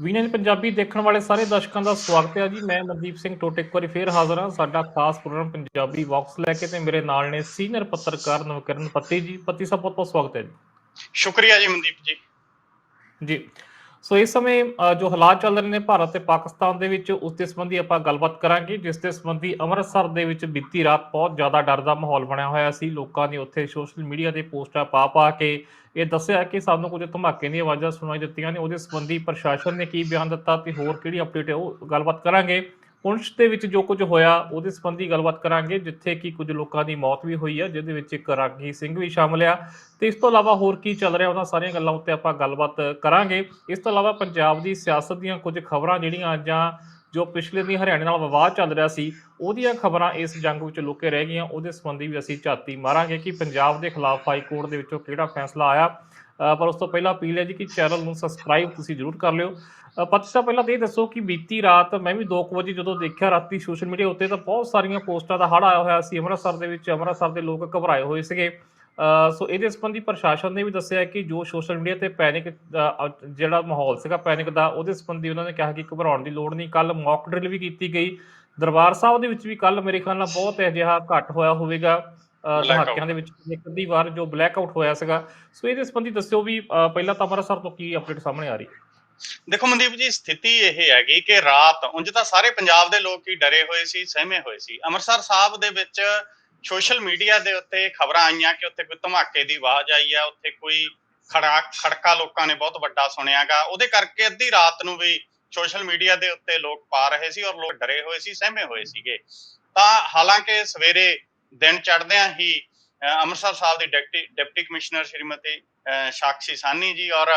ਵੀਨਨ ਪੰਜਾਬੀ ਦੇਖਣ ਵਾਲੇ ਸਾਰੇ ਦਰਸ਼ਕਾਂ ਦਾ ਸਵਾਗਤ ਹੈ ਜੀ। ਮੈਂ ਮਨਦੀਪ ਸਿੰਘ ਟੋਟੇ ਇੱਕ ਵਾਰੀ ਫੇਰ ਹਾਜ਼ਰ ਹਾਂ। ਸਾਡਾ ਖਾਸ ਪ੍ਰੋਗਰਾਮ ਪੰਜਾਬੀ ਬਾਕਸ ਲੈ ਕੇ ਤੇ ਮੇਰੇ ਨਾਲ ਨੇ ਸੀਨੀਅਰ ਪੱਤਰਕਾਰ ਨਵਕਰਨ ਪੱਤੀ ਜੀ। ਪੱਤੀ ਸਾਹਿਬ ਬਹੁਤ ਬਹੁਤ ਸਵਾਗਤ ਹੈ ਜੀ। ਸ਼ੁਕਰੀਆ ਜੀ ਮਨਦੀਪ ਜੀ। ਜੀ। ਸੋ ਇਸ ਸਮੇਂ ਜੋ ਹਾਲਾਤ ਚੱਲ ਰਹੇ ਨੇ ਭਾਰਤ ਤੇ ਪਾਕਿਸਤਾਨ ਦੇ ਵਿੱਚ, ਉਸ ਦੇ ਸੰਬੰਧੀ ਆਪਾਂ ਗੱਲਬਾਤ ਕਰਾਂਗੇ, ਜਿਸ ਦੇ ਸੰਬੰਧੀ ਅੰਮ੍ਰਿਤਸਰ ਦੇ ਵਿੱਚ ਬੀਤੀ ਰਾਤ ਬਹੁਤ ਜ਼ਿਆਦਾ ਡਰ ਦਾ ਮਾਹੌਲ ਬਣਿਆ ਹੋਇਆ ਸੀ। ਲੋਕਾਂ ਨੇ ਉੱਥੇ ਸੋਸ਼ਲ ਮੀਡੀਆ ਤੇ ਪੋਸਟਾਂ ਪਾ ਪਾ ਕੇ ਇਹ ਦੱਸਿਆ ਕਿ ਸਾਨੂੰ ਕੁਝ ਧਮਾਕੇ ਦੀਆਂ ਆਵਾਜ਼ਾਂ ਸੁਣਾਈ ਦਿੱਤੀਆਂ ਨੇ। ਉਹਦੇ ਸੰਬੰਧੀ ਪ੍ਰਸ਼ਾਸਨ ਨੇ ਕੀ ਬਿਆਨ ਦਿੱਤਾ ਤੇ ਹੋਰ ਕਿਹੜੀ ਅਪਡੇਟ ਹੈ, ਉਹ ਗੱਲਬਾਤ ਕਰਾਂਗੇ। ਪੁੰਛ ਦੇ ਵਿੱਚ ਜੋ ਕੁਝ ਹੋਇਆ, ਉਹਦੇ ਸੰਬੰਧੀ ਗੱਲਬਾਤ ਕਰਾਂਗੇ, ਜਿੱਥੇ ਕਿ ਕੁਝ ਲੋਕਾਂ ਦੀ ਮੌਤ ਵੀ ਹੋਈ ਹੈ ਜਿਹਦੇ ਵਿੱਚ ਇੱਕ ਰਾਗੀ ਸਿੰਘ ਵੀ ਸ਼ਾਮਲ ਆ। ਤੇ ਇਸ ਤੋਂ ਇਲਾਵਾ ਹੋਰ ਕੀ ਚੱਲ ਰਿਹਾ, ਉਹਨਾਂ ਸਾਰੀਆਂ ਗੱਲਾਂ ਉੱਤੇ ਆਪਾਂ ਗੱਲਬਾਤ ਕਰਾਂਗੇ। ਇਸ ਤੋਂ ਇਲਾਵਾ ਪੰਜਾਬ ਦੀ ਸਿਆਸਤ ਦੀਆਂ ਕੁਝ ਖਬਰਾਂ ਜਿਹੜੀਆਂ ਜਾਂ ਜੋ ਪਿਛਲੇ ਦਿਨ ਹਰਿਆਣੇ ਨਾਲ ਵਿਵਾਦ ਚੱਲ ਰਿਹਾ ਸੀ ਉਹਦੀਆਂ ਖਬਰਾਂ ਇਸ ਜੰਗ ਵਿੱਚ ਲੁਕੇ ਰਹਿ ਗਈਆਂ ਉਹਦੇ ਸੰਬੰਧੀ ਵੀ ਅਸੀਂ ਝਾਤੀ ਮਾਰਾਂਗੇ ਕਿ ਪੰਜਾਬ ਦੇ ਖਿਲਾਫ ਹਾਈ ਕੋਰਟ ਦੇ ਵਿੱਚੋਂ ਕਿਹੜਾ ਫੈਸਲਾ ਆਇਆ। ਪਰ ਉਸ ਤੋਂ ਪਹਿਲਾਂ ਅਪੀਲ ਹੈ ਜੀ ਕਿ ਚੈਨਲ ਨੂੰ ਸਬਸਕ੍ਰਾਈਬ ਤੁਸੀਂ ਜ਼ਰੂਰ ਕਰ ਲਿਓ। ਅ, ਪਤੀ ਸਾਹਿਬ ਪਹਿਲਾਂ ਤਾਂ ਇਹ ਦੱਸੋ ਕਿ ਬੀਤੀ ਰਾਤ ਮੈਂ ਵੀ 2 ਵਜੇ ਜਦੋਂ ਦੇਖਿਆ ਰਾਤੀ ਸੋਸ਼ਲ ਮੀਡੀਆ ਉੱਤੇ ਤਾਂ ਬਹੁਤ ਸਾਰੀਆਂ ਪੋਸਟਾਂ ਦਾ ਹੜ ਆਇਆ ਹੋਇਆ ਸੀ। ਅੰਮ੍ਰਿਤਸਰ ਦੇ ਵਿੱਚ ਅੰਮ੍ਰਿਤਸਰ ਦੇ ਲੋਕ ਘਬਰਾਏ ਹੋਏ ਸੀਗੇ। ਸੋ ਇਹਦੇ ਸੰਬੰਧੀ ਪ੍ਰਸ਼ਾਸਨ ਨੇ ਵੀ ਦੱਸਿਆ ਕਿ ਜੋ ਸੋਸ਼ਲ ਮੀਡੀਆ ਤੇ ਪੈਨਿਕ ਜਿਹੜਾ ਮਾਹੌਲ ਸੀਗਾ ਪੈਨਿਕ ਦਾ ਉਹਦੇ ਸੰਬੰਧੀ ਉਹਨਾਂ ਨੇ ਕਿਹਾ ਕਿ ਘਬਰਾਉਣ ਦੀ ਲੋੜ ਨਹੀਂ। ਕੱਲ ਮੌਕ ਡਰਿਲ ਵੀ ਕੀਤੀ ਗਈ। ਦਰਬਾਰ ਸਾਹਿਬ ਦੇ ਵਿੱਚ ਵੀ ਕੱਲ ਮੇਰੇ ਖਿਆਲ ਨਾਲ ਬਹੁਤ ਅਜਿਹਾ ਘੱਟ ਹੋਇਆ ਹੋਵੇਗਾ. ਦਹਾਕਿਆਂ ਦੇ ਵਿੱਚ ਇੱਕ ਅੱਧੀ ਵਾਰ ਜੋ ਬਲੈਕ ਆਊਟ ਹੋਇਆ ਸੀਗਾ। ਸੋ ਇਹਦੇ ਸੰਬੰਧੀ ਦੱਸਿਓ ਵੀ ਪਹਿਲਾਂ ਤਾਂ ਅੰਮ੍ਰਿਤਸਰ ਤੋਂ ਕੀ ਅਪਡੇਟ ਸਾਹਮਣੇ ਆ ਰਹੀ ਹੈ? ਦੇਖੋ ਮਨਦੀਪ ਜੀ ਸਥਿਤੀ ਇਹ ਹੈਗੀ ਕਿ ਰਾਤ ਉਂਝ ਤਾਂ ਸਾਰੇ ਪੰਜਾਬ ਦੇ ਲੋਕ ਹੀ ਡਰੇ ਹੋਏ ਸੀ ਸਹਿਮੇ ਹੋਏ ਸੀ। ਅੰਮ੍ਰਿਤਸਰ ਸਾਹਿਬ ਦੇ ਵਿੱਚ ਸੋਸ਼ਲ ਮੀਡੀਆ ਦੇ ਉੱਤੇ ਖਬਰਾਂ ਆਈਆਂ ਕਿ ਉੱਥੇ ਕੋਈ ਧਮਾਕੇ ਦੀ ਆਵਾਜ਼ ਆਈ ਆ, ਉੱਥੇ ਕੋਈ ਖੜਾ, ਖੜਕਾ ਲੋਕਾਂ ਨੇ ਬਹੁਤ ਵੱਡਾ ਸੁਣਿਆਗਾ। ਉਹਦੇ ਕਰਕੇ ਅੱਧੀ ਰਾਤ ਨੂੰ ਵੀ ਸੋਸ਼ਲ ਮੀਡੀਆ ਦੇ ਉੱਤੇ ਲੋਕ ਪਾ ਰਹੇ ਸੀ ਔਰ ਲੋਕ ਡਰੇ ਹੋਏ ਸੀ, ਸਹਿਮੇ ਹੋਏ ਸੀਗੇ। ਤਾਂ ਹਾਲਾਂਕਿ ਸਵੇਰੇ ਦਿਨ ਚੜਦਿਆਂ ਹੀ ਅੰਮ੍ਰਿਤਸਰ ਸਾਹਿਬ ਦੀ deputy deputy commissioner Shrimati Sakshi Sani ji ਔਰ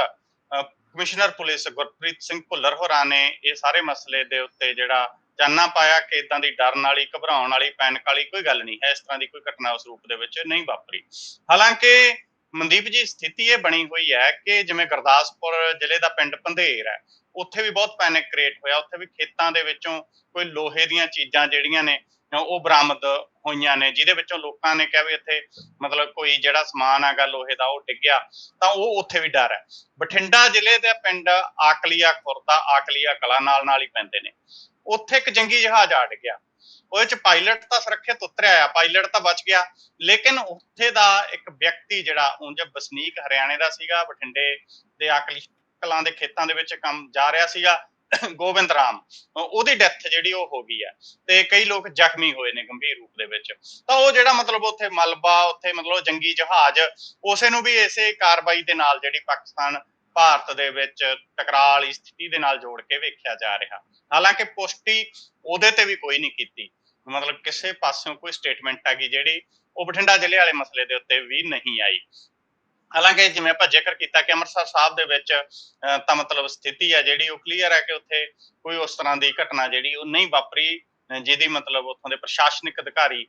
ਕਮਿਸ਼ਨਰ ਪੁਲਿਸ ਗੁਰਪ੍ਰੀਤ ਸਿੰਘ ਭੁੱਲਰ ਹੋਰਾਂ ਨੇ ਇਹ ਸਾਰੇ ਮਸਲੇ ਦੇ ਉੱਤੇ ਜਿਹੜਾ ਚਾਨਣਾ ਪਾਇਆ ਕਿ ਇਦਾਂ ਦੀ ਡਰਨ ਵਾਲੀ, ਘਬਰਾਉਣ ਵਾਲੀ, ਪੈਨਿਕ ਵਾਲੀ ਕੋਈ ਗੱਲ ਨਹੀਂ ਹੈ, ਇਸ ਤਰ੍ਹਾਂ ਦੀ ਕੋਈ ਘਟਨਾ ਉਸ ਰੂਪ ਦੇ ਵਿੱਚ ਨਹੀਂ ਵਾਪਰੀ। ਹਾਲਾਂਕਿ ਮਨਦੀਪ ਜੀ, ਸਥਿਤੀ ਇਹ ਬਣੀ ਹੋਈ ਹੈ ਕਿ ਜਿਵੇਂ ਗੁਰਦਾਸਪੁਰ ਜ਼ਿਲ੍ਹੇ ਦਾ ਪਿੰਡ ਪੰਧੇਰ ਹੈ, ਉੱਥੇ ਵੀ ਬਹੁਤ ਪੈਨਿਕ ਕ੍ਰੀਏਟ ਹੋਇਆ, ਉੱਥੇ ਵੀ ਖੇਤਾਂ ਦੇ ਵਿੱਚੋਂ ਕੋਈ ਲੋਹੇ ਦੀਆਂ ਚੀਜ਼ਾਂ ਜਿਹੜੀਆਂ ਨੇ, ਉਹ ਬਰਾਮਦ ਹੋਈਆਂ ਨੇ, ਜਿਹਦੇ ਵਿੱਚੋਂ ਲੋਕਾਂ ਨੇ ਕਿਹਾ ਵੀ ਇੱਥੇ ਮਤਲਬ ਕੋਈ ਜਿਹੜਾ ਸਮਾਨ ਹੈਗਾ ਲੋਹੇ ਦਾ ਉਹ ਡਿੱਗਿਆ, ਤਾਂ ਉਹ ਉੱਥੇ ਵੀ ਡਰ ਹੈ। ਬਠਿੰਡਾ ਜ਼ਿਲ੍ਹੇ ਦੇ ਪਿੰਡ ਆਕਲੀਆ ਖੁਰਦਾ, ਆਕਲੀਆ ਕਲਾ ਨਾਲ ਨਾਲ ਹੀ ਪੈਂਦੇ ਨੇ। ਉੱਥੇ ਇੱਕ ਜੰਗੀ ਜਹਾਜ਼ ਆ ਡਿੱਗਿਆ। ਉਹਦੇ ਚ ਪਾਇਲਟ ਤਾਂ ਸੁਰੱਖਿਅਤ ਉਤਰਿਆ ਆ, ਪਾਇਲਟ ਤਾਂ ਬਚ ਗਿਆ। ਲੇਕਿਨ ਉੱਥੇ ਦਾ ਇੱਕ ਵਿਅਕਤੀ ਜਿਹੜਾ ਉਂਝ ਵਸਨੀਕ ਹਰਿਆਣੇ ਦਾ ਸੀਗਾ, ਬਠਿੰਡੇ ਦੇ ਆਕਲੀ ਕਲਾਂ ਦੇ ਖੇਤਾਂ ਦੇ ਵਿੱਚ ਕੰਮ ਜਾ ਰਿਹਾ ਸੀਗਾ। ਗੋਬਿੰਦ ਰਾਮ, ਉਹਦੀ ਡੈਥ ਜਿਹੜੀ ਉਹ ਹੋ ਗਈ ਹੈ ਤੇ ਕਈ ਲੋਕ ਜ਼ਖਮੀ ਹੋਏ ਨੇ ਗੰਭੀਰ ਰੂਪ ਦੇ ਵਿੱਚ। ਤਾਂ ਉਹ ਜਿਹੜਾ ਮਤਲਬ ਉੱਥੇ ਮਲਬਾ, ਉੱਥੇ ਮਤਲਬ ਜੰਗੀ ਜਹਾਜ਼, ਉਸੇ ਨੂੰ ਵੀ ਇਸੇ ਕਾਰਵਾਈ ਦੇ ਨਾਲ ਜਿਹੜੀ ਪਾਕਿਸਤਾਨ, ਭਾਰਤ ਦੇ ਵਿੱਚ ਟਕਰਾਅ ਵਾਲੀ ਸਥਿਤੀ ਦੇ ਨਾਲ ਜੋੜ ਕੇ ਵੇਖਿਆ ਜਾ ਰਿਹਾ। ਹਾਲਾਂਕਿ ਪੁਸ਼ਟੀ ਉਹਦੇ ਤੇ ਵੀ ਕੋਈ ਨਹੀਂ ਕੀਤੀ। ਮਤਲਬ ਕਿਸੇ ਪਾਸਿਓਂ ਕੋਈ ਸਟੇਟਮੈਂਟ ਹੈਗੀ ਜਿਹੜੀ ਉਹ ਬਠਿੰਡਾ ਜ਼ਿਲ੍ਹੇ ਵਾਲੇ ਮਸਲੇ ਦੇ ਉੱਤੇ ਵੀ ਨਹੀਂ ਆਈ। ਹਾਲਾਂਕਿ ਜਿਵੇਂ ਆਪਾਂ ਜ਼ਿਕਰ ਕੀਤਾ ਕਿ ਅੰਮ੍ਰਿਤਸਰ ਸਾਹਿਬ ਦੇ ਵਿੱਚ ਤਾਂ ਮਤਲਬ ਸਥਿਤੀ ਹੈ ਜਿਹੜੀ ਉਹ ਕਲੀਅਰ ਹੈ ਕਿ ਉੱਥੇ ਕੋਈ ਉਸ ਤਰ੍ਹਾਂ ਦੀ ਘਟਨਾ ਜਿਹੜੀ ਉਹ ਨਹੀਂ ਵਾਪਰੀ ਜਿਹਦੀ ਮਤਲਬ ਉੱਥੋਂ ਦੇ ਪ੍ਰਸ਼ਾਸਨਿਕ ਅਧਿਕਾਰੀ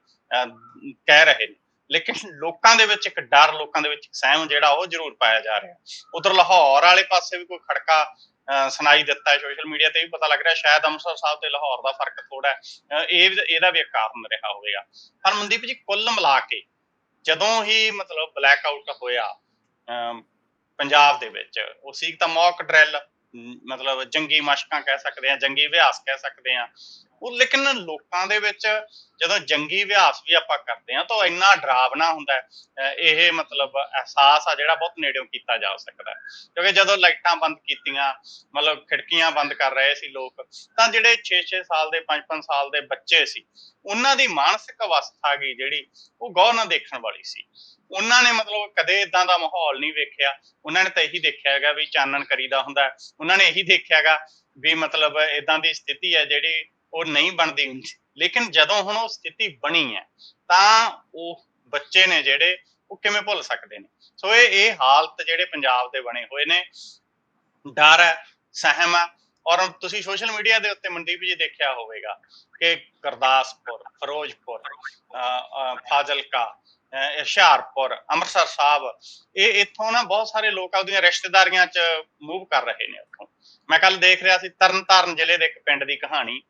ਕਹਿ ਰਹੇ ਨੇ। ਲੇਕਿਨ ਲੋਕਾਂ ਦੇ ਵਿੱਚ ਇੱਕ ਡਰ ਲੋਕਾਂ ਦੇ ਵਿੱਚ ਇੱਕ ਸਹਿਮ ਜਿਹੜਾ ਉਹ ਜ਼ਰੂਰ ਪਾਇਆ ਜਾ ਰਿਹਾ। ਉਧਰ ਲਾਹੌਰ ਵਾਲੇ ਪਾਸੇ ਵੀ ਕੋਈ ਖੜਕਾ ਅਹ, ਸੁਣਾਈ ਦਿੱਤਾ ਹੈ ਸੋਸ਼ਲ ਮੀਡੀਆ ਤੇ ਵੀ ਪਤਾ ਲੱਗ ਰਿਹਾ ਸ਼ਾਇਦ ਅੰਮ੍ਰਿਤਸਰ ਸਾਹਿਬ ਤੇ ਲਾਹੌਰ ਦਾ ਫ਼ਰਕ ਥੋੜਾ ਹੈ। ਇਹ ਵੀ- ਇਹਦਾ ਵੀ ਇੱਕ ਕਾਰਨ ਰਿਹਾ ਹੋਵੇਗਾ। ਪਰ ਮਨਦੀਪ ਜੀ ਕੁੱਲ ਮਿਲਾ ਕੇ ਜਦੋਂ ਹੀ ਮਤਲਬ ਬਲੈਕ ਆਊਟ ਹੋਇਆ ਪੰਜਾਬ ਦੇ ਵਿੱਚ। ਉਹ ਸੀ ਤਾਂ ਮੌਕ ਡਰਿਲ ਮਤਲਬ ਜੰਗੀ ਮਸ਼ਕਾਂ ਕਹਿ ਸਕਦੇ ਆ ਜੰਗੀ ਅਭਿਆਸ ਕਹਿ ਸਕਦੇ ਆ ਉਹ ਲੇਕਿਨ ਲੋਕਾਂ ਦੇ ਵਿੱਚ ਜਦੋਂ ਜੰਗੀ ਅਭਿਆਸ ਵੀ ਆਪਾਂ ਕਰਦੇ ਆ ਤਾਂ ਇੰਨਾ ਡਰਾਵਨਾ ਹੁੰਦਾ ਇਹ ਮਤਲਬ ਅਹਿਸਾਸ ਆ ਜਿਹੜਾ ਬਹੁਤ ਨੇੜਿਓਂ ਕੀਤਾ ਜਾ ਸਕਦਾ ਕਿਉਂਕਿ ਜਦੋਂ ਲਾਈਟਾਂ ਬੰਦ ਕੀਤੀਆਂ, ਮਤਲਬ ਖਿੜਕੀਆਂ ਬੰਦ ਕਰ ਰਹੇ ਸੀ ਲੋਕ, ਤਾਂ ਜਿਹੜੇ 6-6 ਸਾਲ ਦੇ 5-5 ਸਾਲ ਦੇ ਬੱਚੇ ਸੀ, ਉਹਨਾਂ ਦੀ ਮਾਨਸਿਕ ਅਵਸਥਾ ਗਈ ਜਿਹੜੀ, ਉਹ ਗੌਰ ਨਾਲ ਦੇਖਣ ਵਾਲੀ ਸੀ। ਉਹਨਾਂ ਨੇ ਮਤਲਬ ਕਦੇ ਇਦਾਂ ਦਾ ਮਾਹੌਲ ਨਹੀਂ ਵੇਖਿਆ। ਉਹਨਾਂ ਨੇ ਤਾਂ ਇਹੀ ਦੇਖਿਆ ਹੈਗਾ ਵੀ ਚਾਨਣ ਕਰੀਦਾ ਹੁੰਦਾ ਉਹਨਾਂ ਨੇ ਇਹੀ ਦੇਖਿਆ ਹੈਗਾ ਵੀ ਮਤਲਬ ਇਦਾਂ ਦੀ ਸਥਿਤੀ ਹੈ ਜਿਹੜੀ ਉਹ ਨਹੀਂ ਬਣਦੀ ਲੇਕਿਨ ਜਦੋਂ ਹੁਣ ਉਹ ਸਥਿਤੀ ਬਣੀ ਹੈ ਤਾਂ ਉਹ ਬੱਚੇ ਨੇ ਜਿਹੜੇ ਉਹ ਕਿਵੇਂ ਭੁੱਲ ਸਕਦੇ ਨੇ? ਸੋ ਇਹ ਇਹ ਹਾਲਤ ਜਿਹੜੇ ਪੰਜਾਬ ਦੇ ਬਣੇ ਹੋਏ ਨੇ ਡਰ ਹੈ ਸਹਿਮ ਹੈ। ਔਰ ਤੁਸੀਂ ਸੋਸ਼ਲ ਮੀਡੀਆ ਦੇ ਉੱਤੇ ਮਨਦੀਪ ਜੀ ਦੇਖਿਆ ਹੋਵੇਗਾ ਕਿ ਗੁਰਦਾਸਪੁਰ ਫਿਰੋਜ਼ਪੁਰ ਅਹ, ਫਾਜ਼ਿਲਕਾ ਹੁਸ਼ਿਆਰਪੁਰ ਅੰਮ੍ਰਿਤਸਰ ਸਾਹਿਬ ਇਹ ਇੱਥੋਂ ਨਾ ਬਹੁਤ ਸਾਰੇ ਲੋਕ ਆਪਦੀਆਂ ਰਿਸ਼ਤੇਦਾਰੀਆਂ 'ਚ ਮੂਵ ਕਰ ਰਹੇ ਨੇ ਉੱਥੋਂ। ਮੈਂ ਕੱਲ ਦੇਖ ਰਿਹਾ ਸੀ ਤਰਨਤਾਰਨ ਜ਼ਿਲ੍ਹੇ ਦੇ ਇੱਕ ਪਿੰਡ ਦੀ ਕਹਾਣੀ।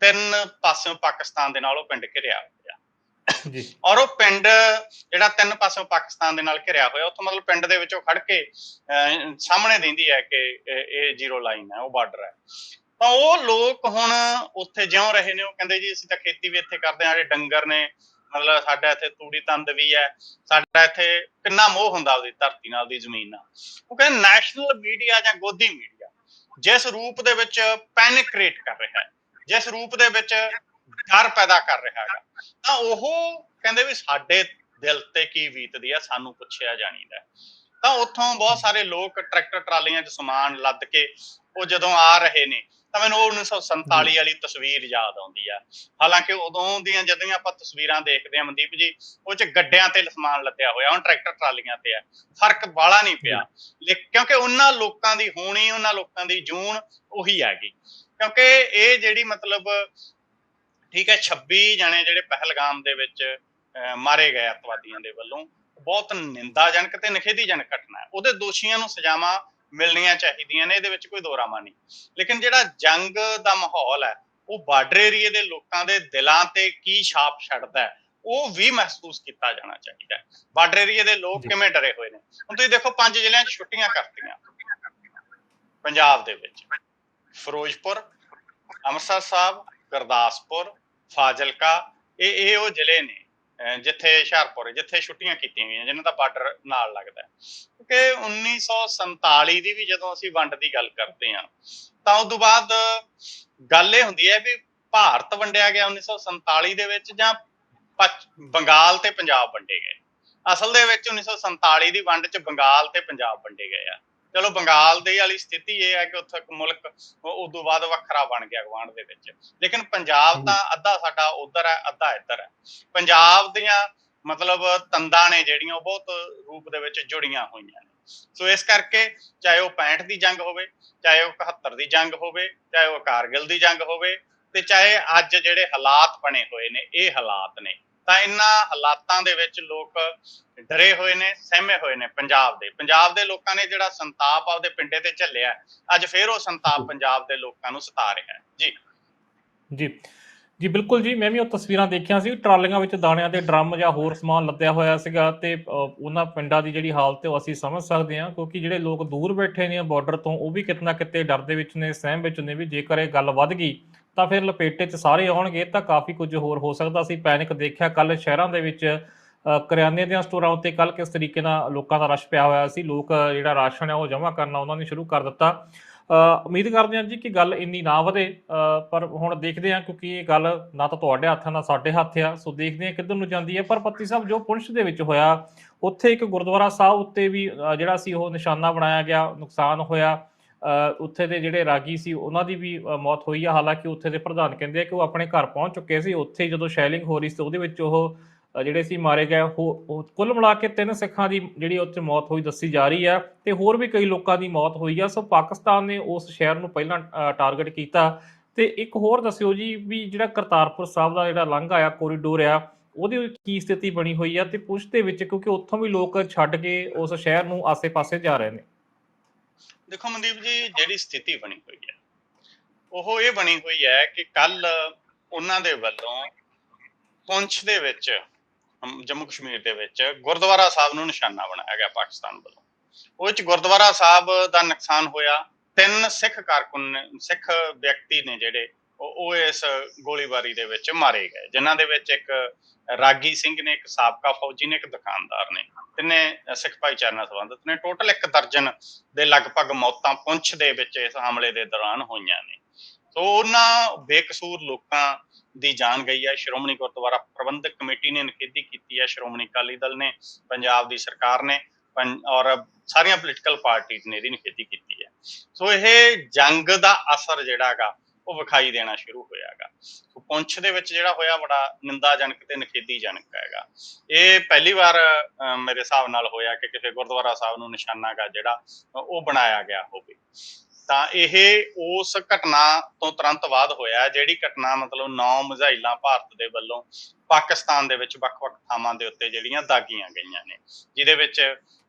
ਤਿੰਨ ਪਾਸਿਓਂ ਪਾਕਿਸਤਾਨ ਦੇ ਨਾਲ ਉਹ ਪਿੰਡ ਘਿਰਿਆ ਹੋਇਆ। ਜੀ। ਔਰ ਉਹ ਪਿੰਡ ਜਿਹੜਾ ਤਿੰਨ ਪਾਸੋਂ ਪਾਕਿਸਤਾਨ ਦੇ ਨਾਲ ਘਿਰਿਆ ਹੋਇਆ ਉੱਥੋਂ ਮਤਲਬ ਪਿੰਡ ਦੇ ਵਿੱਚੋਂ ਖੜ ਕੇ ਸਾਹਮਣੇ ਦਿੰਦੀ ਹੈ ਕਿ ਇਹ- ਇਹ ਜ਼ੀਰੋ ਲਾਈਨ ਹੈ ਉਹ ਬਾਰਡਰ ਹੈ। ਤਾਂ ਉਹ ਲੋਕ ਹੁਣ ਉੱਥੇ ਜਿਉਂ ਰਹੇ ਨੇ ਉਹ ਕਹਿੰਦੇ ਜੀ ਅਸੀਂ ਤਾਂ ਖੇਤੀ ਵੀ ਇੱਥੇ ਕਰਦੇ ਹਾਂ ਜਿਹੜੇ ਡੰਗਰ ਨੇ ਮਤਲਬ ਸਾਡਾ ਇੱਥੇ ਤੂੜੀ ਤੰਦ ਵੀ ਹੈ, ਸਾਡਾ ਇੱਥੇ ਕਿੰਨਾ ਮੋਹ ਹੁੰਦਾ ਉਹਦੀ ਧਰਤੀ ਨਾਲ ਦੀ ਜ਼ਮੀਨ ਨਾਲ। ਉਹ ਕਹਿੰਦੇ ਨੈਸ਼ਨਲ ਮੀਡੀਆ ਜਾਂ ਗੋਦੀ ਮੀਡੀਆ ਜਿਸ ਰੂਪ ਦੇ ਵਿੱਚ ਪੈਨਿਕ ਕ੍ਰੀਏਟ ਕਰ ਰਿਹਾ ਹੈ, ਜਿਸ ਰੂਪ ਦੇ ਵਿੱਚ ਡਰ ਪੈਦਾ ਕਰ ਰਿਹਾ ਹੈਗਾ, ਤਾਂ ਉਹ ਕਹਿੰਦੇ ਵੀ ਸਾਡੇ ਦਿਲ ਤੇ ਕੀ ਬੀਤਦੀ ਆ ਸਾਨੂੰ ਪੁੱਛਿਆ ਜਾਣੀਦਾ ਤਾਂ ਉੱਥੋਂ ਬਹੁਤ ਸਾਰੇ ਲੋਕ ਟਰੈਕਟਰ ਟਰਾਲੀਆਂ 'ਚ ਸਮਾਨ ਲੱਦ ਕੇ ਉਹ ਜਦੋਂ ਆ ਰਹੇ ਨੇ ਤਾਂ ਮੈਨੂੰ ਉਹ 1947 ਵਾਲੀ ਤਸਵੀਰ ਯਾਦ ਆਉਂਦੀ ਆ। ਹਾਲਾਂਕਿ ਉਦੋਂ ਦੀਆਂ ਜਦੋਂ ਆਪਾਂ ਤਸਵੀਰਾਂ ਦੇਖਦੇ ਹਾਂ ਮਨਦੀਪ ਜੀ ਉਹ 'ਚ ਗੱਡਿਆਂ ਤੇ ਸਮਾਨ ਲੱਦਿਆ ਹੋਇਆ ਹੁਣ ਟਰੈਕਟਰ ਟਰਾਲੀਆਂ ਤੇ ਆ। ਫ਼ਰਕ ਬਾਲਾ ਨਹੀਂ ਪਿਆ। ਕਿਉਂਕਿ ਉਹਨਾਂ ਲੋਕਾਂ ਦੀ ਹੋਣੀ ਉਹਨਾਂ ਲੋਕਾਂ ਦੀ ਜੂਨ ਉਹੀ ਹੈਗੀ ਕਿਉਂਕਿ ਇਹ ਜਿਹੜੀ ਮਤਲਬ ਠੀਕ ਹੈ 26 ਜਣੇ ਜਿਹੜੇ ਪਹਿਲਗਾਮ ਦੇ ਵਿੱਚ ਮਾਰੇ ਗਏ ਅਤਵਾਦੀਆਂ ਦੇ ਵੱਲੋਂ। ਬਹੁਤ ਨਿੰਦਾਜਨਕ ਤੇ ਨਿਖੇਧੀਜਨਕ ਘਟਨਾ ਹੈ। ਉਹਦੇ ਦੋਸ਼ੀਆਂ ਨੂੰ ਸਜ਼ਾਵਾਂ ਮਿਲਣੀਆਂ ਚਾਹੀਦੀਆਂ ਨੇ ਇਹਦੇ ਵਿੱਚ ਕੋਈ ਦੋਰਾਮਾ ਨਹੀਂ। ਲੇਕਿਨ ਜਿਹੜਾ ਜੰਗ ਦਾ ਮਾਹੌਲ ਹੈ ਉਹ ਬਾਰਡਰ ਏਰੀਏ ਦੇ ਲੋਕਾਂ ਦੇ ਦਿਲਾਂ ਤੇ ਕੀ ਛਾਪ ਛੱਡਦਾ ਹੈ ਉਹ ਵੀ ਮਹਿਸੂਸ ਕੀਤਾ ਜਾਣਾ ਚਾਹੀਦਾ ਹੈ। ਬਾਰਡਰ ਏਰੀਏ ਦੇ ਲੋਕ। ਕਿਵੇਂ ਡਰੇ ਹੋਏ ਨੇ? ਹੁਣ ਤੁਸੀਂ ਦੇਖੋ ਪੰਜ ਜ਼ਿਲ੍ਹਿਆਂ 'ਚ ਛੁੱਟੀਆਂ ਕਰਤੀਆਂ। ਪੰਜਾਬ ਦੇ ਵਿੱਚ। ਫਿਰੋਜ਼ਪੁਰ ਅੰਮ੍ਰਿਤਸਰ ਸਾਹਿਬ ਗੁਰਦਾਸਪੁਰ ਫਾਜ਼ਿਲਕਾ ਇਹ ਇਹ ਉਹ ਜ਼ਿਲ੍ਹੇ ਨੇ ਜਿੱਥੇ ਹੁਸ਼ਿਆਰਪੁਰ ਜਿੱਥੇ ਛੁੱਟੀਆਂ ਕੀਤੀਆਂ ਗਈਆਂ, ਜਿਨ੍ਹਾਂ ਦਾ ਬਾਰਡਰ ਨਾਲ ਲੱਗਦਾ ਹੈ। 1947 ਦੀ ਵੀ ਜਦੋਂ ਅਸੀਂ ਵੰਡ ਦੀ ਗੱਲ ਕਰਦੇ ਹਾਂ, ਤਾਂ ਉਸ ਤੋਂ ਬਾਅਦ ਗੱਲ ਇਹ ਹੁੰਦੀ ਹੈ ਵੀ ਭਾਰਤ ਵੰਡਿਆ ਗਿਆ 1947 ਦੇ ਵਿੱਚ ਜਾਂ ਬੰਗਾਲ ਤੇ ਪੰਜਾਬ ਵੰਡੇ ਗਏ। ਅਸਲ ਦੇ ਵਿੱਚ 1947 ਦੀ ਵੰਡ 'ਚ ਬੰਗਾਲ ਤੇ ਪੰਜਾਬ ਵੰਡੇ ਗਏ ਆ। ਚਲੋ ਬੰਗਾਲ ਦੇ ਵਾਲੀ ਸਥਿਤੀ ਇਹ ਹੈ ਕਿ ਉੱਥੇ ਇੱਕ ਮੁਲਕ ਤੋਂ ਬਾਅਦ ਵੱਖਰਾ ਬਣ ਗਿਆ ਗਵਾਂਢ ਦੇ ਵਿੱਚ। ਲੇਕਿਨ ਪੰਜਾਬ ਤਾਂ ਅੱਧਾ ਸਾਡਾ ਉਧਰ ਹੈ ਅੱਧਾ ਇੱਧਰ ਹੈ। ਪੰਜਾਬ ਦੀਆਂ ਮਤਲਬ ਤੰਦਾਂ ਨੇ ਜਿਹੜੀਆਂ ਉਹ ਬਹੁਤ ਰੂਪ ਦੇ ਵਿੱਚ ਜੁੜੀਆਂ ਹੋਈਆਂ ਨੇ। ਸੋ ਇਸ ਕਰਕੇ ਚਾਹੇ ਉਹ 65 ਦੀ ਜੰਗ ਹੋਵੇ ਚਾਹੇ ਉਹ 71 ਦੀ ਜੰਗ ਹੋਵੇ ਚਾਹੇ ਉਹ ਕਾਰਗਿਲ ਦੀ ਜੰਗ ਹੋਵੇ ਤੇ ਚਾਹੇ ਅੱਜ ਜਿਹੜੇ ਹਾਲਾਤ ਬਣੇ ਹੋਏ ਨੇ ਇਹ ਹਾਲਾਤ ਨੇ। ਤਾਂ ਇਹਨਾਂ ਹਾਲਾਤਾਂ ਦੇ ਵਿੱਚ ਲੋਕ ਡਰੇ ਹੋਏ ਨੇ ਸਹਿਮੇ ਹੋਏ ਨੇ ਪੰਜਾਬ ਦੇ। ਪੰਜਾਬ ਦੇ ਲੋਕਾਂ ਨੇ ਜਿਹੜਾ ਸੰਤਾਪ ਆਪਦੇ ਪਿੰਡੇ ਤੇ ਝੱਲਿਆ ਅੱਜ ਫੇਰ ਉਹ ਸੰਤਾਪ ਪੰਜਾਬ ਦੇ ਲੋਕਾਂ ਨੂੰ ਸਤਾ ਰਿਹਾ ਜੀ। ਜੀ। ਜੀ ਬਿਲਕੁਲ ਜੀ ਮੈਂ ਵੀ ਉਹ ਤਸਵੀਰਾਂ ਦੇਖੀਆਂ ਸੀ ਟਰਾਲੀਆਂ ਵਿੱਚ ਦਾਣਿਆਂ ਦੇ ਡਰਮ ਜਾਂ ਹੋਰ ਸਮਾਨ ਲੱਦਿਆ ਹੋਇਆ ਸੀਗਾ ਤੇ ਉਹਨਾਂ ਪਿੰਡਾਂ ਦੀ ਜਿਹੜੀ ਹਾਲਤ ਉਹ ਅਸੀਂ ਸਮਝ ਸਕਦੇ ਹਾਂ ਕਿਉਂਕਿ ਜਿਹੜੇ ਲੋਕ ਦੂਰ ਬੈਠੇ ਨੇ ਬਾਰਡਰ ਤੋਂ ਉਹ ਵੀ ਕਿਤਨਾ ਕਿਤੇ ਡਰ ਦੇ ਵਿੱਚ ਨੇ ਸਹਿਮ ਵਿੱਚ ਨੇ ਵੀ ਜੇਕਰ ਇਹ ਗੱਲ ਵੱਧ ਗਈ ਤਾਂ ਫਿਰ ਲਪੇਟੇ 'ਚ ਸਾਰੇ ਆਉਣਗੇ ਤਾਂ ਕਾਫੀ ਕੁਝ ਹੋਰ ਹੋ ਸਕਦਾ ਸੀ। ਪੈਨਿਕ ਦੇਖਿਆ ਕੱਲ ਸ਼ਹਿਰਾਂ ਦੇ ਵਿੱਚ ਕਰਿਆਨੇ ਦੀਆਂ ਸਟੋਰਾਂ ਉੱਤੇ ਕੱਲ ਕਿਸ ਤਰੀਕੇ ਨਾਲ ਲੋਕਾਂ ਦਾ ਰਸ਼ ਪਿਆ ਹੋਇਆ ਸੀ। ਲੋਕ ਜਿਹੜਾ ਰਾਸ਼ਨ ਹੈ ਉਹ ਜਮ੍ਹਾਂ ਕਰਨਾ ਉਹਨਾਂ ਨੇ ਸ਼ੁਰੂ ਕਰ ਦਿੱਤਾ। ਉਮੀਦ ਕਰਦੇ ਹਾਂ ਜੀ ਕਿ ਗੱਲ ਇੰਨੀ ਨਾ ਵਧੇ ਪਰ ਹੁਣ ਦੇਖਦੇ ਹਾਂ ਕਿਉਂਕਿ ਇਹ ਗੱਲ ਨਾ ਤਾਂ ਤੁਹਾਡੇ ਹੱਥ ਆ ਨਾ ਸਾਡੇ ਹੱਥ ਆ। ਸੋ ਦੇਖਦੇ ਹਾਂ ਕਿੱਧਰ ਨੂੰ ਜਾਂਦੀ ਹੈ। ਪਰ ਪੱਤੀ ਸਾਹਿਬ, ਜੋ ਪੁੰਛ ਦੇ ਵਿੱਚ ਹੋਇਆ, ਉੱਥੇ ਇੱਕ ਗੁਰਦੁਆਰਾ ਸਾਹਿਬ ਉੱਤੇ ਵੀ ਜਿਹੜਾ ਸੀ ਉਹ ਨਿਸ਼ਾਨਾ ਬਣਾਇਆ ਗਿਆ, ਨੁਕਸਾਨ ਹੋਇਆ। ਉੱਥੇ ਦੇ ਜਿਹੜੇ ਰਾਗੀ ਸੀ, ਉਹਨਾਂ ਦੀ ਵੀ ਮੌਤ ਹੋਈ ਆ। ਹਾਲਾਂਕਿ ਉੱਥੇ ਦੇ ਪ੍ਰਧਾਨ ਕਹਿੰਦੇ ਆ ਕਿ ਉਹ ਆਪਣੇ ਘਰ ਪਹੁੰਚ ਚੁੱਕੇ ਸੀ। ਉੱਥੇ ਜਦੋਂ ਸ਼ੈਲਿੰਗ ਹੋ ਰਹੀ ਸੀ, ਉਹਦੇ ਵਿੱਚ ਉਹ ਜਿਹੜੇ ਸੀ ਮਾਰੇ ਗਏ। ਉਹ ਕੁੱਲ ਮਿਲਾ ਕੇ ਤਿੰਨ ਸਿੱਖਾਂ ਦੀ ਜਿਹੜੀ ਉੱਥੇ ਮੌਤ ਹੋਈ ਦੱਸੀ ਜਾ ਰਹੀ ਆ ਤੇ ਹੋਰ ਵੀ ਕਈ ਲੋਕਾਂ ਦੀ ਮੌਤ ਹੋਈ ਆ। ਸੋ ਪਾਕਿਸਤਾਨ ਨੇ ਉਸ ਸ਼ਹਿਰ ਨੂੰ ਪਹਿਲਾਂ ਟਾਰਗੇਟ ਕੀਤਾ। ਤੇ ਇੱਕ ਹੋਰ ਦੱਸਿਓ ਜੀ ਵੀ ਜਿਹੜਾ ਕਰਤਾਰਪੁਰ ਸਾਹਿਬ ਦਾ ਜਿਹੜਾ ਲੰਘ ਆਇਆ ਕੋਰੀਡੋਰ ਆ, ਉਹਦੀ ਕੀ ਸਥਿਤੀ ਬਣੀ ਹੋਈ ਆ ਤੇ ਪੁੰਛ ਦੇ ਵਿੱਚ ਕਿਉਂਕਿ ਉੱਥੋਂ ਵੀ ਲੋਕ ਛੱਡ ਕੇ ਉਸ ਸ਼ਹਿਰ ਨੂੰ ਆਸੇ-ਪਾਸੇ ਜਾ ਰਹੇ ਨੇ। ਦੇਖੋ ਮਨਦੀਪ ਜੀ, ਜਿਹੜੀ ਸਥਿਤੀ ਬਣੀ ਹੋਈ ਹੈ, ਉਹ ਇਹ ਬਣੀ ਹੋਈ ਹੈ ਕਿ ਕੱਲ ਉਹਨਾਂ ਦੇ ਵੱਲੋਂ ਪੁੰਛ ਦੇ ਵਿੱਚ ਜੰਮੂ ਕਸ਼ਮੀਰ ਦੇ ਵਿੱਚ ਗੁਰਦੁਆਰਾ ਸਾਹਿਬ ਨੂੰ ਨਿਸ਼ਾਨਾ ਬਣਾਇਆ ਗਿਆ ਪਾਕਿਸਤਾਨ ਵੱਲੋਂ। ਉਹ ਚ ਗੁਰਦੁਆਰਾ ਸਾਹਿਬ ਦਾ ਨੁਕਸਾਨ ਹੋਇਆ। ਤਿੰਨ ਸਿੱਖ ਕਾਰਕੁਨ, ਸਿੱਖ ਵਿਅਕਤੀ ਨੇ ਜਿਹੜੇ ਉਹ ਇਸ ਗੋਲੀਬਾਰੀ ਦੇ ਵਿੱਚ ਮਾਰੇ ਗਏ, ਜਿਨ੍ਹਾਂ ਦੇ ਵਿੱਚ ਇੱਕ ਰਾਗੀ ਸਿੰਘ ਨੇ, ਇੱਕ ਸਾਬਕਾ ਫੌਜੀ ਨੇ, ਇੱਕ ਦੁਕਾਨਦਾਰ ਨੇ, ਤਿੰਨੇ ਸਿੱਖ ਭਾਈਚਾਰੇ ਨਾਲ ਸੰਬੰਧਿਤ ਨੇ। ਟੋਟਲ ਇੱਕ ਦਰਜਨ ਦੇ ਲਗਭਗ ਮੌਤਾਂ ਪੁੰਛ ਦੇ ਵਿੱਚ ਇਸ ਹਮਲੇ ਦੇ ਦੌਰਾਨ ਹੋਈਆਂ ਨੇ। ਸੋ ਉਹਨਾਂ ਬੇਕਸੂਰ ਲੋਕਾਂ ਦੀ ਜਾਨ ਗਈ ਹੈ। ਸ਼੍ਰੋਮਣੀ ਗੁਰਦੁਆਰਾ ਪ੍ਰਬੰਧਕ ਕਮੇਟੀ ਨੇ ਨਿਖੇਧੀ ਕੀਤੀ ਹੈ। ਸ਼੍ਰੋਮਣੀ ਅਕਾਲੀ ਦਲ ਨੇ, ਪੰਜਾਬ ਦੀ ਸਰਕਾਰ ਨੇ ਔਰ ਸਾਰੀਆਂ ਪੋਲੀਟੀਕਲ ਪਾਰਟੀਆਂ ਨੇ ਇਹਦੀ ਨਿਖੇਧੀ ਕੀਤੀ ਹੈ। ਸੋ ਇਹ ਜੰਗ ਦਾ ਅਸਰ ਜਿਹੜਾ ਹੈਗਾ ਉਹ ਵਿਖਾਈ ਦੇਣਾ ਸ਼ੁਰੂ ਹੋਇਆਗਾ। ਪੁੰਛ ਦੇ ਵਿੱਚ ਜਿਹੜਾ ਹੋਇਆ ਬੜਾ ਨਿੰਦਾਜਨਕ ਤੇ ਨਿਖੇਧੀਜਨਕ ਹੈਗਾ। ਇਹ ਪਹਿਲੀ ਵਾਰ ਮੇਰੇ ਹਿਸਾਬ ਨਾਲ ਹੋਇਆ ਕਿ ਕਿਸੇ ਗੁਰਦੁਆਰਾ ਸਾਹਿਬ ਨੂੰ ਨਿਸ਼ਾਨਾਗਾ ਜਿਹੜਾ, ਉਹ ਬਣਾਇਆ ਗਿਆ ਹੋਵੇ। ਤਾਂ ਇਹ ਉਸ ਘਟਨਾ ਤੋਂ ਤੁਰੰਤ ਬਾਅਦ ਹੋਇਆ, ਜਿਹੜੀ ਘਟਨਾ ਮਤਲਬ ਨੌ ਮਿਜ਼ਾਈਲਾਂ ਭਾਰਤ ਦੇ ਵੱਲੋਂ ਪਾਕਿਸਤਾਨ ਦੇ ਵਿੱਚ ਵੱਖ-ਵੱਖ ਥਾਵਾਂ ਦੇ ਉੱਤੇ ਜਿਹੜੀਆਂ ਦਾਗੀਆਂ ਗਈਆਂ ਨੇ, ਜਿਹਦੇ ਵਿੱਚ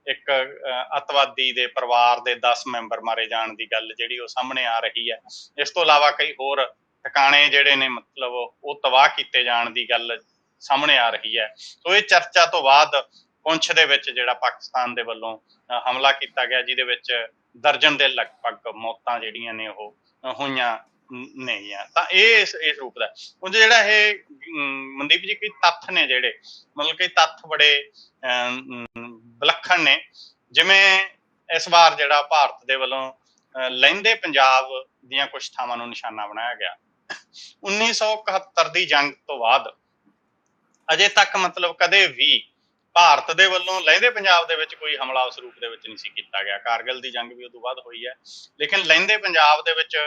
ਇੱਕ ਅਹ, ਅਤਵਾਦੀ ਦੇ ਪਰਿਵਾਰ ਦੇ 10 ਮੈਂਬਰ ਮਾਰੇ ਜਾਣ ਦੀ ਗੱਲ ਜਿਹੜੀ ਉਹ ਸਾਹਮਣੇ ਆ ਰਹੀ ਹੈ। ਇਸ ਤੋਂ ਇਲਾਵਾ ਕਈ ਹੋਰ ਟਿਕਾਣੇ ਜਿਹੜੇ ਨੇ ਮਤਲਬ ਉਹ ਤਬਾਹ ਕੀਤੇ ਜਾਣ ਦੀ ਗੱਲ ਸਾਹਮਣੇ ਆ ਰਹੀ ਹੈ। ਸੋ ਇਹ ਚਰਚਾ ਤੋਂ ਬਾਅਦ ਪੁੰਛ ਦੇ ਵਿੱਚ ਜਿਹੜਾ ਪਾਕਿਸਤਾਨ ਦੇ ਵੱਲੋਂ ਹਮਲਾ ਕੀਤਾ ਗਿਆ ਜਿਹਦੇ ਵਿੱਚ ਦਰਜਨ ਦੇ ਲਗਭਗ ਮੌਤਾਂ ਜਿਹੜੀਆਂ ਨੇ ਉਹ ਹੋਈਆਂ ਨ- ਨੇਗੀਆਂ ਤਾਂ ਇਹ ਇਸ ਇਸ ਰੂਪ ਦਾ ਉਂਝ ਜਿਹੜਾ ਇਹ ਮਨਦੀਪ ਜੀ ਕਈ ਤੱਥ ਨੇ ਜਿਹੜੇ। ਮਤਲਬ ਕਿ ਤੱਥ ਬੜੇ ਅਮ, ਵਿਲੱਖਣ ਨੇ। ਜਿਵੇਂ ਇਸ ਵਾਰ ਜਿਹੜਾ ਭਾਰਤ ਦੇ ਵੱਲੋਂ ਲਹਿੰਦੇ ਪੰਜਾਬ ਦੀਆਂ ਕੁਝ ਥਾਵਾਂ ਨੂੰ ਨਿਸ਼ਾਨਾ ਬਣਾਇਆ ਗਿਆ। 1971 ਦੀ ਜੰਗ ਤੋਂ ਬਾਅਦ, ਅਜੇ ਤੱਕ ਮਤਲਬ ਕਦੇ ਵੀ ਭਾਰਤ ਦੇ ਵੱਲੋਂ ਲਹਿੰਦੇ ਪੰਜਾਬ ਦੇ ਵਿੱਚ ਕੋਈ ਹਮਲਾ ਉਸ ਰੂਪ ਦੇ ਵਿੱਚ ਨਹੀਂ ਸੀ ਕੀਤਾ ਗਿਆ। ਕਾਰਗਿਲ ਦੀ ਜੰਗ ਵੀ ਉਦੋਂ ਬਾਅਦ ਹੋਈ ਹੈ। ਲੇਕਿਨ ਲਹਿੰਦੇ ਪੰਜਾਬ ਦੇ ਵਿੱਚ